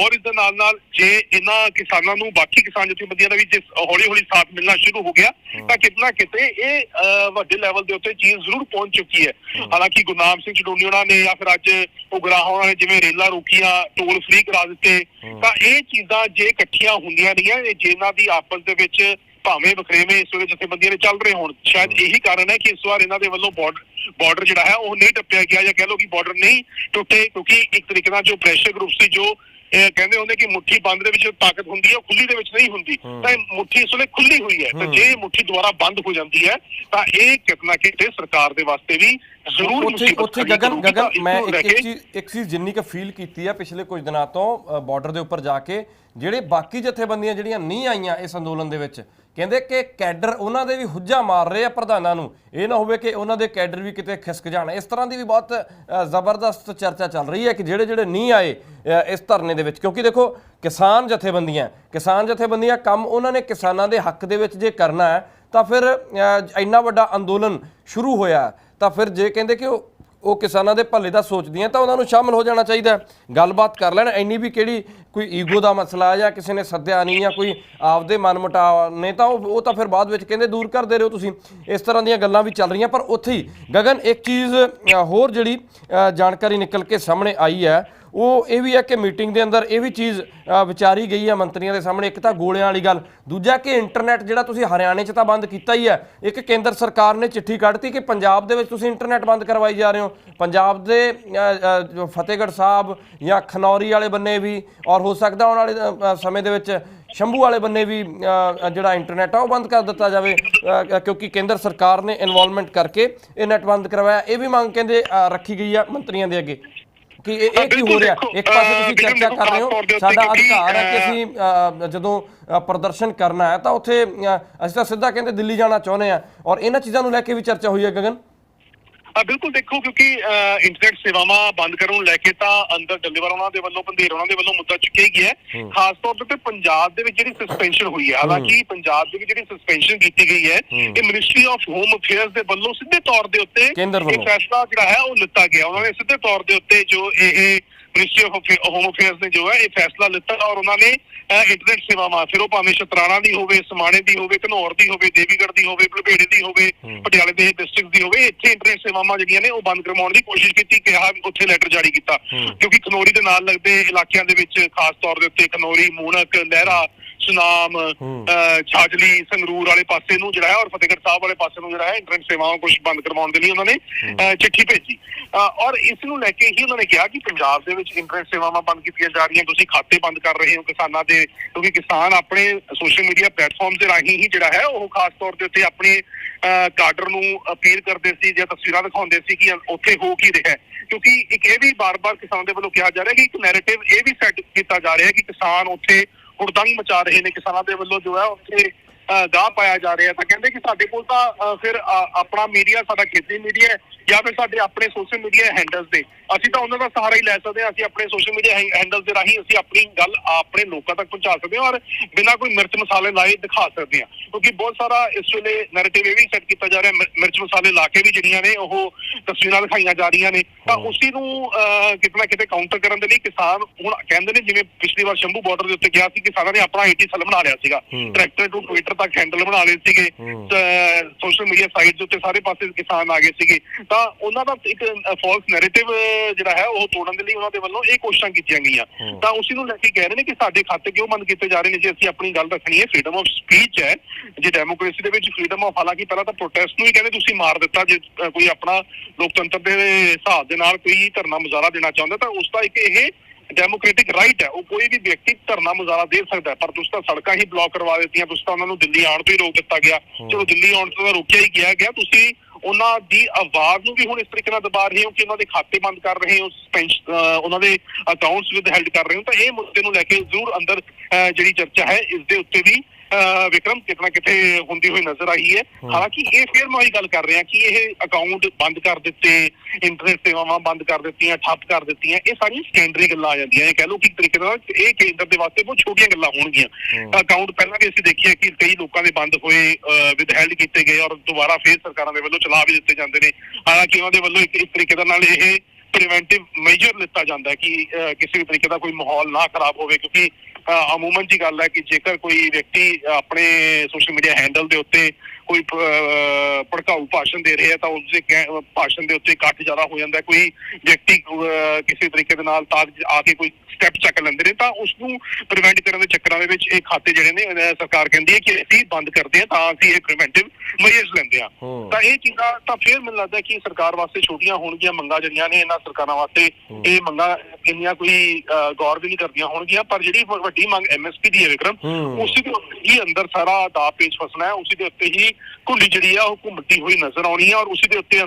ਔਰ ਇਸ ਦੇ ਨਾਲ ਨਾਲ ਜੇ ਇਹਨਾਂ ਕਿਸਾਨਾਂ ਨੂੰ ਬਾਕੀ ਕਿਸਾਨ ਜਥੇਬੰਦੀਆਂ ਦਾ ਵੀ ਜੇ ਹੌਲੀ ਹੌਲੀ ਸਾਥ ਮਿਲਣਾ ਸ਼ੁਰੂ ਹੋ ਗਿਆ ਤਾਂ ਕਿਤਨਾ ਕਿਤੇ ਇਹ ਵੱਡੇ ਲੈਵਲ ਦੇ ਉੱਤੇ ਚੀਜ਼ ਜ਼ਰੂਰ ਪਹੁੰਚ ਚੁੱਕੀ ਹੈ। ਹਾਲਾਂਕਿ ਗੁਰਨਾਮ ਸਿੰਘ ਚਡੂਨੀ ਉਹਨਾਂ ਨੇ ਜਾਂ ਫਿਰ ਅੱਜ ਉਗਰਾਹਾਂ ਉਹਨਾਂ ਨੇ ਜਿਵੇਂ ਰੇਲਾਂ ਰੋਕੀਆਂ ਟੋਲ ਫ੍ਰੀ ਕਰਾ ਦਿੱਤੇ ਤਾਂ ਇਹ ਚੀਜ਼ਾਂ ਜੇ ਇਕੱਠੀਆਂ ਹੁੰਦੀਆਂ ਨਹੀਂ ਇਹ ਜਿਨ੍ਹਾਂ ਦੀ ਆਪਸ ਦੇ ਵਿੱਚ ਭਾਵੇਂ ਵਖਰੇਵੇਂ ਇਸ ਵੇਲੇ ਜਥੇਬੰਦੀਆਂ ਦੇ ਚੱਲ ਰਹੇ ਹੋਣ ਸ਼ਾਇਦ ਇਹੀ ਕਾਰਨ ਹੈ ਕਿ ਇਸ ਵਾਰ ਇਹਨਾਂ ਦੇ ਵੱਲੋਂ ਬਾਰਡਰ ਬਾਰਡਰ ਜਿਹੜਾ ਹੈ ਉਹ ਨਹੀਂ ਟੱਪਿਆ ਗਿਆ ਜਾਂ ਕਹਿ ਲਓ ਕਿ ਬਾਰਡਰ ਨਹੀਂ ਟੁੱਟੇ ਕਿਉਂਕਿ ਇੱਕ ਤਰੀਕੇ ਨਾਲ ਜੋ ਪ੍ਰੈਸ਼ਰ ਗਰੁੱਪ ਸੀ ਜੋ ਕਹਿੰਦੇ ਹੁੰਦੇ ਕਿ ਮੁੱਠੀ ਬੰਦ ਦੇ ਵਿੱਚ ਤਾਕਤ ਹੁੰਦੀ ਹੈ ਉਹ ਖੁੱਲੀ ਦੇ ਵਿੱਚ ਨਹੀਂ ਹੁੰਦੀ। ਤਾਂ ਇਹ ਮੁੱਠੀ ਇਸ ਵੇਲੇ ਖੁੱਲੀ ਹੋਈ ਹੈ। ਤਾਂ ਜੇ ਮੁੱਠੀ ਦੁਬਾਰਾ ਬੰਦ ਹੋ ਜਾਂਦੀ ਹੈ ਤਾਂ ਇਹ ਕਿਤਨਾ ਕਿਤੇ ਸਰਕਾਰ ਦੇ ਵਾਸਤੇ ਵੀ ਜ਼ਰੂਰ ਉੱਥੇ ਉੱਥੇ ਗਗਨ। ਗਗਨ ਮੈਂ ਇੱਕ ਚੀਜ਼ ਇੱਕ ਚੀਜ਼ ਜਿੰਨੀ ਕੁ ਫੀਲ ਕੀਤੀ ਆ ਪਿਛਲੇ ਕੁਝ ਦਿਨਾਂ ਤੋਂ ਬਾਰਡਰ ਦੇ ਉੱਪਰ ਜਾ ਕੇ ਜਿਹੜੇ ਬਾਕੀ ਜਥੇਬੰਦੀਆਂ ਜਿਹੜੀਆਂ ਨਹੀਂ ਆਈਆਂ ਇਸ ਅੰਦੋਲਨ ਦੇ ਵਿੱਚ ਕਹਿੰਦੇ ਕਿ ਕੈਡਰ ਉਹਨਾਂ ਦੇ ਵੀ ਹੁੱਜਾ ਮਾਰ ਰਹੇ ਆ ਪ੍ਰਧਾਨਾਂ ਨੂੰ। ਇਹ ਨਾ ਹੋਵੇ ਕਿ ਉਹਨਾਂ ਦੇ ਕੈਡਰ ਵੀ ਕਿਤੇ ਖਿਸਕ ਜਾਣ। ਇਸ ਤਰ੍ਹਾਂ ਦੀ ਵੀ ਬਹੁਤ ਜ਼ਬਰਦਸਤ ਚਰਚਾ ਚੱਲ ਰਹੀ ਹੈ ਕਿ ਜਿਹੜੇ ਜਿਹੜੇ ਨਹੀਂ ਆਏ ਇਸ ਧਰਨੇ ਦੇ ਵਿੱਚ। ਕਿਉਂਕਿ ਦੇਖੋ ਕਿਸਾਨ ਜਥੇਬੰਦੀਆਂ ਕਿਸਾਨ ਜਥੇਬੰਦੀਆਂ ਕੰਮ ਉਹਨਾਂ ਨੇ ਕਿਸਾਨਾਂ ਦੇ ਹੱਕ ਦੇ ਵਿੱਚ ਜੇ ਕਰਨਾ ਹੈ ਤਾਂ ਫਿਰ ਇੰਨਾ ਵੱਡਾ ਅੰਦੋਲਨ ਸ਼ੁਰੂ ਹੋਇਆ ਤਾਂ ਫਿਰ ਜੇ ਕਹਿੰਦੇ ਕਿ ਉਹ ਉਹ ਕਿਸਾਨਾਂ ਦੇ ਭਲੇ ਦਾ ਸੋਚਦੀਆਂ ਤਾਂ ਉਹਨਾਂ ਨੂੰ ਸ਼ਾਮਲ ਹੋ ਜਾਣਾ ਚਾਹੀਦਾ ਗੱਲਬਾਤ ਕਰ ਲੈਣ। ਇੰਨੀ ਵੀ ਕਿਹੜੀ ਕੋਈ ਈਗੋ ਦਾ ਮਸਲਾ ਹੈ ਜਾਂ ਕਿਸੇ ਨੇ ਸੱਦਿਆ ਨਹੀਂ ਜਾਂ ਕੋਈ ਆਪਦੇ ਮਨਮਟਾਵ ਨੇ ਤਾਂ ਉਹ ਤਾਂ ਫਿਰ ਬਾਅਦ ਵਿੱਚ ਕਹਿੰਦੇ ਦੂਰ ਕਰਦੇ ਰਹੋ ਤੁਸੀਂ। ਇਸ ਤਰ੍ਹਾਂ ਦੀਆਂ ਗੱਲਾਂ ਵੀ ਚੱਲ ਰਹੀਆਂ। ਪਰ ਉੱਥੇ ਹੀ ਗਗਨ ਇੱਕ ਚੀਜ਼ ਹੋਰ ਜਿਹੜੀ ਜਾਣਕਾਰੀ ਨਿਕਲ ਕੇ ਸਾਹਮਣੇ ਆਈ ਹੈ। ਉਹ ਇਹ ਵੀ ਹੈ ਕਿ ਮੀਟਿੰਗ ਦੇ ਅੰਦਰ ਇਹ ਵੀ ਚੀਜ਼ ਵਿਚਾਰੀ ਗਈ ਹੈ ਮੰਤਰੀਆਂ ਦੇ ਸਾਹਮਣੇ, ਇੱਕ ਤਾਂ ਗੋਲਿਆਂ ਵਾਲੀ ਗੱਲ। ਦੂਜਾ ਕਿ ਇੰਟਰਨੈਟ ਜਿਹੜਾ ਤੁਸੀਂ ਹਰਿਆਣੇ 'ਚ ਤਾਂ ਬੰਦ ਕੀਤਾ ਹੀ ਹੈ, ਇੱਕ ਕੇਂਦਰ ਸਰਕਾਰ ਨੇ ਚਿੱਠੀ ਕੱਢਤੀ ਕਿ ਪੰਜਾਬ ਦੇ ਵਿੱਚ ਤੁਸੀਂ ਇੰਟਰਨੈਟ ਬੰਦ ਕਰਵਾਈ ਜਾ ਰਹੇ ਹੋ। ਪੰਜਾਬ ਦੇ ਜੋ ਫਤਿਹਗੜ੍ਹ ਸਾਹਿਬ ਜਾਂ ਖਨੌਰੀ ਵਾਲੇ ਬੰਨੇ ਵੀ, ਔਰ ਹੋ ਸਕਦਾ ਆਉਣ ਵਾਲੇ ਸਮੇਂ ਦੇ ਵਿੱਚ ਸ਼ੰਭੂ ਵਾਲੇ ਬੰਨੇ ਵੀ ਜਿਹੜਾ ਇੰਟਰਨੈਟ ਆ ਉਹ ਬੰਦ ਕਰ ਦਿੱਤਾ ਜਾਵੇ ਕਿਉਂਕਿ ਕੇਂਦਰ ਸਰਕਾਰ ਨੇ ਇਨਵੋਲਵਮੈਂਟ ਕਰਕੇ ਇਹ ਨੈਟ ਬੰਦ ਕਰਵਾਇਆ। ਇਹ ਵੀ ਮੰਗ ਕਹਿੰਦੇ ਰੱਖੀ ਗਈ ਆ ਮੰਤਰੀਆਂ ਦੇ ਅੱਗੇ। ਕਿ ਇਹ ਇਹ ਕੀ ਹੋ ਰਿਹਾ? ਇੱਕ ਪਾਸੇ ਤੁਸੀਂ ਚਰਚਾ ਕਰ ਰਹੇ ਹੋ। ਸਾਡਾ ਅਧਿਕਾਰ ਹੈ ਕਿ ਅਸੀਂ ਜਦੋਂ ਪ੍ਰਦਰਸ਼ਨ ਕਰਨਾ ਹੈ ਤਾਂ ਉੱਥੇ ਅਸੀਂ ਤਾਂ ਸਿੱਧਾ ਕਹਿੰਦੇ ਦਿੱਲੀ ਜਾਣਾ ਚਾਹੁੰਦੇ ਆ ਔਰ ਇਹਨਾਂ ਚੀਜ਼ਾਂ ਨੂੰ ਲੈ ਕੇ ਵੀ ਚਰਚਾ ਹੋਈ ਹੈ ਗਗਨ। ਬਿਲਕੁਲ ਦੇਖੋ ਕਿਉਂਕਿ ਇੰਟਰਨੈਟ ਸੇਵਾਵਾਂ ਬੰਦ ਕਰਨ ਨੂੰ ਲੈ ਕੇ ਤਾਂ ਅੰਦਰ ਡੱਲੇਵਾਲ ਉਹਨਾਂ ਦੇ ਵੱਲੋਂ ਪੰਧੇਰ ਉਹਨਾਂ ਦੇ ਵੱਲੋਂ ਮੁੱਦਾ ਚੁੱਕਿਆ ਹੀ ਗਿਆ ਹੈ। ਖਾਸ ਤੌਰ ਤੇ ਪੰਜਾਬ ਦੇ ਵਿੱਚ ਜਿਹੜੀ ਸਸਪੈਂਸ਼ਨ ਹੋਈ ਹੈ ਹਾਲਾਂਕਿ ਪੰਜਾਬ ਦੇ ਵਿੱਚ ਜਿਹੜੀ ਸਸਪੈਂਸ਼ਨ ਕੀਤੀ ਗਈ ਹੈ ਇਹ ਮਿਨਿਸਟਰੀ ਆਫ ਹੋਮ ਅਫੇਅਰਸ ਦੇ ਵੱਲੋਂ ਸਿੱਧੇ ਤੌਰ ਦੇ ਉੱਤੇ ਇਹ। ਫੈਸਲਾ ਜਿਹੜਾ ਹੈ ਉਹ ਲਿੱਤਾ ਗਿਆ। ਉਹਨਾਂ ਨੇ ਸਿੱਧੇ ਤੌਰ ਦੇ ਉੱਤੇ ਜੋ ਇਹ ਮਿਨਿਸਟਰੀ ਆਫ ਹੋਮ ਅਫੇਅਰਸ ਨੇ ਜੋ ਹੈ ਇਹ ਫੈਸਲਾ ਲਿੱਤਾ ਔਰ ਉਹਨਾਂ ਨੇ ਇੰਟਰਨੈਟ ਸੇਵਾਵਾਂ ਫਿਰ ਉਹ ਭਾਵੇਂ ਸ਼ਤਰਾਣਾ ਦੀ ਹੋਵੇ ਸਮਾਣੇ ਦੀ ਹੋਵੇ ਘਨੌਰ ਦੀ ਹੋਵੇ ਦੇਵੀਗੜ੍ਹ ਦੀ ਹੋਵੇ ਭਲਬੇੜੇ ਦੀ ਹੋਵੇ ਪਟਿਆਲੇ ਦੇ ਡਿਸਟ੍ਰਿਕਟ ਦੀ ਹੋਵੇ ਇੱਥੇ ਇੰਟਰਨੈਟ ਸੇਵਾਵਾਂ ਜਿਹੜੀਆਂ ਨੇ ਉਹ ਬੰਦ ਕਰਵਾਉਣ ਦੀ ਕੋਸ਼ਿਸ਼ ਕੀਤੀ ਕਿਹਾ ਉੱਥੇ ਲੈਟਰ ਜਾਰੀ ਕੀਤਾ। ਕਿਉਂਕਿ ਖਨੌਰੀ ਦੇ ਨਾਲ ਲੱਗਦੇ ਇਲਾਕਿਆਂ ਦੇ ਵਿੱਚ ਖਾਸ ਤੌਰ ਦੇ ਉੱਤੇ ਖਨੌਰੀ ਮੂਣਕ ਲਹਿਰਾ ਸੁਨਾਮ ਛਾਜਲੀ ਸੰਗਰੂਰ ਵਾਲੇ ਪਾਸੇ ਨੂੰ ਜਿਹੜਾ ਹੈ ਔਰ ਫਤਿਹਗੜ੍ਹ ਸਾਹਿਬ ਵਾਲੇ ਪਾਸੇ ਨੂੰ ਜਿਹੜਾ ਹੈ ਇੰਟਰਨੈਟ ਸੇਵਾਵਾਂ ਕੁਝ ਬੰਦ ਕਰਵਾਉਣ ਦੇ ਲਈ ਉਹਨਾਂ ਨੇ ਚਿੱਠੀ ਭੇਜੀ। ਔਰ ਇਸ ਨੂੰ ਲੈ ਕੇ ਹੀ ਉਹਨਾਂ ਨੇ ਕਿਹਾ ਕਿ ਪੰਜਾਬ ਦੇ ਵਿੱਚ ਇੰਟਰਨੈਟ ਸੇਵਾਵਾਂ ਬੰਦ ਕੀਤੀਆਂ ਜਾ ਰਹੀਆਂ ਤੁਸੀਂ ਖਾਤੇ ਬੰਦ ਕਰ ਰਹੇ ਹੋ ਕਿਸਾਨਾਂ ਦੇ ਕਿਉਂਕਿ ਕਿਸਾਨ ਆਪਣੇ ਸੋਸ਼ਲ ਮੀਡੀਆ ਪਲੇਟਫਾਰਮ ਦੇ ਰਾਹੀਂ ਹੀ ਜਿਹੜਾ ਹੈ ਉਹ ਖਾਸ ਤੌਰ ਤੇ ਉੱਤੇ ਆਪਣੇ ਕਾਡਰ ਨੂੰ ਅਪੀਲ ਕਰਦੇ ਸੀ ਜਾਂ ਤਸਵੀਰਾਂ ਦਿਖਾਉਂਦੇ ਸੀ ਕਿ ਉੱਥੇ ਹੋ ਕੀ ਰਿਹਾ ਕਿਉਂਕਿ ਇੱਕ ਇਹ ਵੀ ਬਾਰ-ਬਾਰ ਕਿਸਾਨ ਦੇ ਵੱਲੋਂ ਕਿਹਾ ਜਾ ਰਿਹਾ ਕਿ ਇੱਕ ਨੈਰੇਟਿਵ ਇਹ ਵੀ ਸੈੱਟ ਕੀਤਾ ਜਾ ਰਿਹਾ ਕਿ ਕਿਸਾਨ ਉੱਥੇ ਹੁੜਦੰਗ ਮਚਾ ਰਹੇ ਨੇ ਕਿਸਾਨਾਂ ਦੇ ਵੱਲੋਂ ਜੋ ਹੈ ਉੱਥੇ ਅਹ, ਗਾਹ ਪਾਇਆ ਜਾ ਰਿਹਾ ਤਾਂ ਕਹਿੰਦੇ ਕਿ ਸਾਡੇ ਕੋਲ ਤਾਂ ਫਿਰ ਆਪਣਾ ਮੀਡੀਆ ਸਾਡਾ ਖੇਤੀ ਮੀਡੀਆ ਜਾਂ ਫਿਰ ਸਾਡੇ ਆਪਣੇ ਸੋਸ਼ਲ ਮੀਡੀਆ ਹੈਂਡਲਸ ਦੇ। ਅਸੀਂ ਤਾਂ ਉਹਨਾਂ ਦਾ ਸਹਾਰਾ ਹੀ ਲੈ ਸਕਦੇ ਹਾਂ। ਅਸੀਂ ਆਪਣੇ ਸੋਸ਼ਲ ਮੀਡੀਆ ਹੈਂਡਲਸ ਦੇ ਰਾਹੀਂ ਅਸੀਂ ਆਪਣੀ ਗੱਲ ਆਪਣੇ ਲੋਕਾਂ ਤੱਕ ਪਹੁੰਚਾ ਸਕਦੇ ਹਾਂ ਔਰ ਬਿਨਾਂ ਕੋਈ ਮਿਰਚ ਮਸਾਲੇ ਲਾਏ ਦਿਖਾ ਸਕਦੇ ਹਾਂ। ਕਿਉਂਕਿ ਬਹੁਤ ਸਾਰਾ ਇਸ ਵੇਲੇ ਨੈਰੇਟਿਵ ਇਹ ਵੀ ਸੈੱਟ ਕੀਤਾ ਜਾ ਰਿਹਾ ਮਿਰ- ਮਿਰਚ ਮਸਾਲੇ ਲਾ ਕੇ ਵੀ ਜਿਹੜੀਆਂ ਨੇ ਉਹ ਤਸਵੀਰਾਂ ਦਿਖਾਈਆਂ ਜਾ ਰਹੀਆਂ ਨੇ। ਤਾਂ ਉਸੇ ਨੂੰ ਅਹ, ਕਿਤੇ ਕਾਊਂਟਰ ਕਰਨ ਦੇ ਲਈ ਕਿਸਾਨ ਹੁਣ ਕਹਿੰਦੇ ਨੇ ਜਿਵੇਂ ਪਿਛਲੀ ਵਾਰ ਸ਼ੰਭੂ ਬਾਰਡਰ ਦੇ ਉੱਤੇ ਗਿਆ ਸੀ ਕਿਸਾਨਾਂ ਨੇ ਆਪਣਾ ਆਈਟੀ ਸੈੱਲ ਬਣਾ ਲਿਆ ਸੀਗਾ। ਟਰੈਕਟਰ ਤੋਂ ਟਵਿੱਟਰ ਤੱਕ ਹੈਂਡਲ ਬਣਾ ਲਏ ਸੀਗੇ। ਸੋਸ਼ਲ ਮੀਡੀਆ ਸਾਈਟ ਦੇ ਉੱਤੇ ਸਾਰੇ ਪਾਸੇ ਕਿਸਾਨ ਆ ਗਏ ਸੀਗੇ। ਤਾਂ ਤਾਂ ਉਹਨਾਂ ਦਾ ਇੱਕ ਫਾਲਸ ਨੈਰੇਟਿਵ ਜਿਹੜਾ ਹੈ ਉਹ ਤੋੜਨ ਦੇ ਲਈ ਉਹਨਾਂ ਦੇ ਵੱਲੋਂ ਇਹ ਕੋਸ਼ਿਸ਼ਾਂ ਕੀਤੀਆਂ ਗਈਆਂ। ਤਾਂ ਉਸੇ ਨੂੰ ਲੈ ਕੇ ਕਹਿ ਰਹੇ ਨੇ ਕਿ ਸਾਡੇ ਖਾਤੇ ਕਿਉਂ ਬੰਦ ਕੀਤੇ ਜਾ ਰਹੇ ਨੇ? ਜੇ ਅਸੀਂ ਆਪਣੀ ਗੱਲ ਰੱਖਣੀ ਹੈ ਫਰੀडम ਆਫ ਸਪੀਚ ਹੈ ਜੇ ਡੈਮੋਕ੍ਰੇਸੀ ਦੇ ਵਿੱਚ ਫਰੀडम ਆਫ ਹਾਲਾਂਕਿ ਪਹਿਲਾਂ ਤਾਂ ਪ੍ਰੋਟੈਸਟ ਨੂੰ ਹੀ ਕਹਿੰਦੇ ਤੁਸੀਂ ਮਾਰ ਦਿੱਤਾ ਜੇ ਕੋਈ ਆਪਣਾ ਲੋਕਤੰਤਰ ਦੇ ਹਿਸਾਬ ਦੇ ਨਾਲ ਕੋਈ ਧਰਨਾ ਮੁਜ਼ਾਹਰਾ ਦੇਣਾ ਚਾਹੁੰਦਾ ਤਾਂ ਉਸ ਦਾ ਇੱਕ ਇਹ ਡੈਮੋਕ੍ਰੈਟਿਕ ਰਾਈਟ ਹੈ। ਉਹ ਕੋਈ ਵੀ ਵਿਅਕਤੀ ਧਰਨਾ ਮੁਜ਼ਾਹਰਾ ਦੇ ਸਕਦਾ ਪਰ ਤੁਸੀਂ ਤਾਂ ਸੜਕਾਂ ਹੀ ਬਲੌਕ ਕਰਵਾ ਦਿੱਤੀਆਂ ਤੁਸੀਂ ਤਾਂ ਉਹਨਾਂ ਨੂੰ ਦਿੱਲੀ ਆਉਣ ਤੋਂ ਹੀ ਰੋਕ ਦਿੱਤਾ ਗਿਆ। ਚਲੋ ਦਿੱਲੀ ਆਉਣ ਤੋਂ ਰੋਕਿਆ ਹੀ ਗਿਆ ਗਿਆ। ਤੁਸੀਂ ਉਹਨਾਂ ਦੀ ਆਵਾਜ਼ ਨੂੰ ਵੀ ਹੁਣ ਇਸ ਤਰੀਕੇ ਨਾਲ ਦਬਾ ਰਹੇ ਹੋ ਕਿ ਉਹਨਾਂ ਦੇ ਖਾਤੇ ਬੰਦ ਕਰ ਰਹੇ ਹੋ ਪੈਨਸ਼ਨ ਉਹਨਾਂ ਦੇ ਅਕਾਊਂਟਸ ਵਿਦ ਹੈਲਡ ਕਰ ਰਹੇ ਹੋ ਤਾਂ ਇਹ ਮੁੱਦੇ ਨੂੰ ਲੈ ਕੇ ਜ਼ਰੂਰ ਅੰਦਰ ਅਹ, ਜਿਹੜੀ ਚਰਚਾ ਹੈ ਇਸ ਦੇ ਉੱਤੇ ਵੀ ਵਿਕਰਮ ਕਿਤਨਾ ਕਿਤੇ ਹੁੰਦੀ ਹੋਈ ਨਜ਼ਰ ਆਈ ਹੈ। ਹਾਲਾਂਕਿ ਇਹ ਫਿਰ ਮੈਂ ਉਹੀ ਗੱਲ ਕਰ ਰਿਹਾ ਕਿ ਇਹ ਅਕਾਊਂਟ ਬੰਦ ਕਰ ਦਿੱਤੇ ਇੰਟਰਨੈਟ ਸੇਵਾਵਾਂ ਬੰਦ ਕਰ ਦਿੱਤੀਆਂ ਠੱਪ ਕਰ ਦਿੱਤੀਆਂ ਇਹ ਸਾਰੀਆਂ ਸੈਕੰਡਰੀ ਗੱਲਾਂ ਆ ਜਾਂਦੀਆਂ। ਇਹ ਕਹਿ ਲਓ ਕਿ ਤਰੀਕੇ ਨਾਲ ਇਹ ਕੇਂਦਰ ਦੇ ਵਾਸਤੇ ਬਹੁਤ ਛੋਟੀਆਂ ਗੱਲਾਂ ਹੋਣਗੀਆਂ। ਅਕਾਊਂਟ ਪਹਿਲਾਂ ਵੀ ਅਸੀਂ ਦੇਖਿਆ ਕਿ ਕਈ ਲੋਕਾਂ ਦੇ ਬੰਦ ਹੋਏ ਵਿਦ ਹੈਲਡ ਕੀਤੇ ਗਏ ਔਰ ਦੁਬਾਰਾ ਫੇਰ ਸਰਕਾਰਾਂ ਦੇ ਵੱਲੋਂ ਚਲਾ ਵੀ ਦਿੱਤੇ ਜਾਂਦੇ ਨੇ। ਹਾਲਾਂਕਿ ਉਹਨਾਂ ਦੇ ਵੱਲੋਂ ਇੱਕ ਇਸ ਤਰੀਕੇ ਦੇ ਨਾਲ ਇਹ ਪ੍ਰੀਵੈਂਟਿਵ ਮੇਜਰ ਲਿੱਤਾ ਜਾਂਦਾ ਹੈ ਕਿ ਕਿਸੇ ਵੀ ਤਰੀਕੇ ਦਾ ਕੋਈ ਮਾਹੌਲ ਨਾ ਖਰਾਬ ਹੋਵੇ ਕਿਉਂਕਿ ਅਮੂਮਨ ਜੀ ਗੱਲ ਹੈ ਕਿ ਜੇਕਰ ਕੋਈ ਵਿਅਕਤੀ ਆਪਣੇ ਸੋਸ਼ਲ ਮੀਡੀਆ ਹੈਂਡਲ ਦੇ ਉੱਤੇ ਕੋਈ ਅਹ, ਭੜਕਾਊ ਭਾਸ਼ਣ ਦੇ ਰਿਹਾ ਤਾਂ ਉਸ ਦੇ ਕਹਿ- ਭਾਸ਼ਣ ਦੇ ਉੱਤੇ ਇਕੱਠ ਜ਼ਿਆਦਾ ਹੋ ਜਾਂਦਾ ਕੋਈ ਵਿਅਕਤੀ ਅਹ, ਕਿਸੇ ਤਰੀਕੇ ਦੇ ਨਾਲ ਤਾਂ ਆ ਕੇ ਕੋਈ ਸਟੈਪ ਚੱਕ ਲੈਂਦੇ ਨੇ ਤਾਂ ਉਸ ਨੂੰ ਪ੍ਰੀਵੈਂਟ ਕਰਨ ਦੇ ਚੱਕਰਾਂ ਦੇ ਵਿੱਚ ਇਹ ਖਾਤੇ ਜਿਹੜੇ ਨੇ ਸਰਕਾਰ ਕਹਿੰਦੀ ਹੈ ਕਿ ਅਸੀਂ ਬੰਦ ਕਰਦੇ ਹਾਂ ਤਾਂ ਅਸੀਂ ਇਹ ਪ੍ਰੀਵੈਂਟਿਵ ਮੇਜਰਸ ਲੈਂਦੇ ਹਾਂ ਹੂੰ। ਤਾਂ ਇਹ ਚੀਜ਼ਾਂ ਤਾਂ ਫਿਰ ਮੈਨੂੰ ਲੱਗਦਾ ਕਿ ਸਰਕਾਰ ਵਾਸਤੇ ਛੋਟੀਆਂ ਹੋਣਗੀਆਂ ਮੰਗਾਂ ਜਿਹੜੀਆਂ ਨੇ ਇਹਨਾਂ ਸਰਕਾਰਾਂ ਵਾਸਤੇ ਇਹ ਮੰਗਾਂ ਇੰਨੀਆਂ ਕੋਈ ਗੌਰ ਵੀ ਨਹੀਂ ਕਰਦੀਆਂ ਹੋਣਗੀਆਂ ਪਰ ਜਿਹੜੀ ਵੱਡੀ ਮੰਗ ਐਮਐਸਪੀ ਦੀ ਹੈ ਵਿਕਰਮ। ਉਸੇ ਦੇ ਉੱਤੇ ਹੀ ਅੰਦਰ ਸਾਰਾ ਦਾ ਪੇਚ ਫਸਣਾ ਹੈ ਉਸੇ ਦੇ ਉੱਤੇ ਹੀ ਕੁੰਡੀ ਜਿਹੜੀ ਆ ਉਹ ਘੁੰਮਦੀ ਹੋਈ ਨਜ਼ਰ ਆਉਣੀ ਹੈ ਔਰ ਉਸੇ ਦੇ ਉੱਤੇ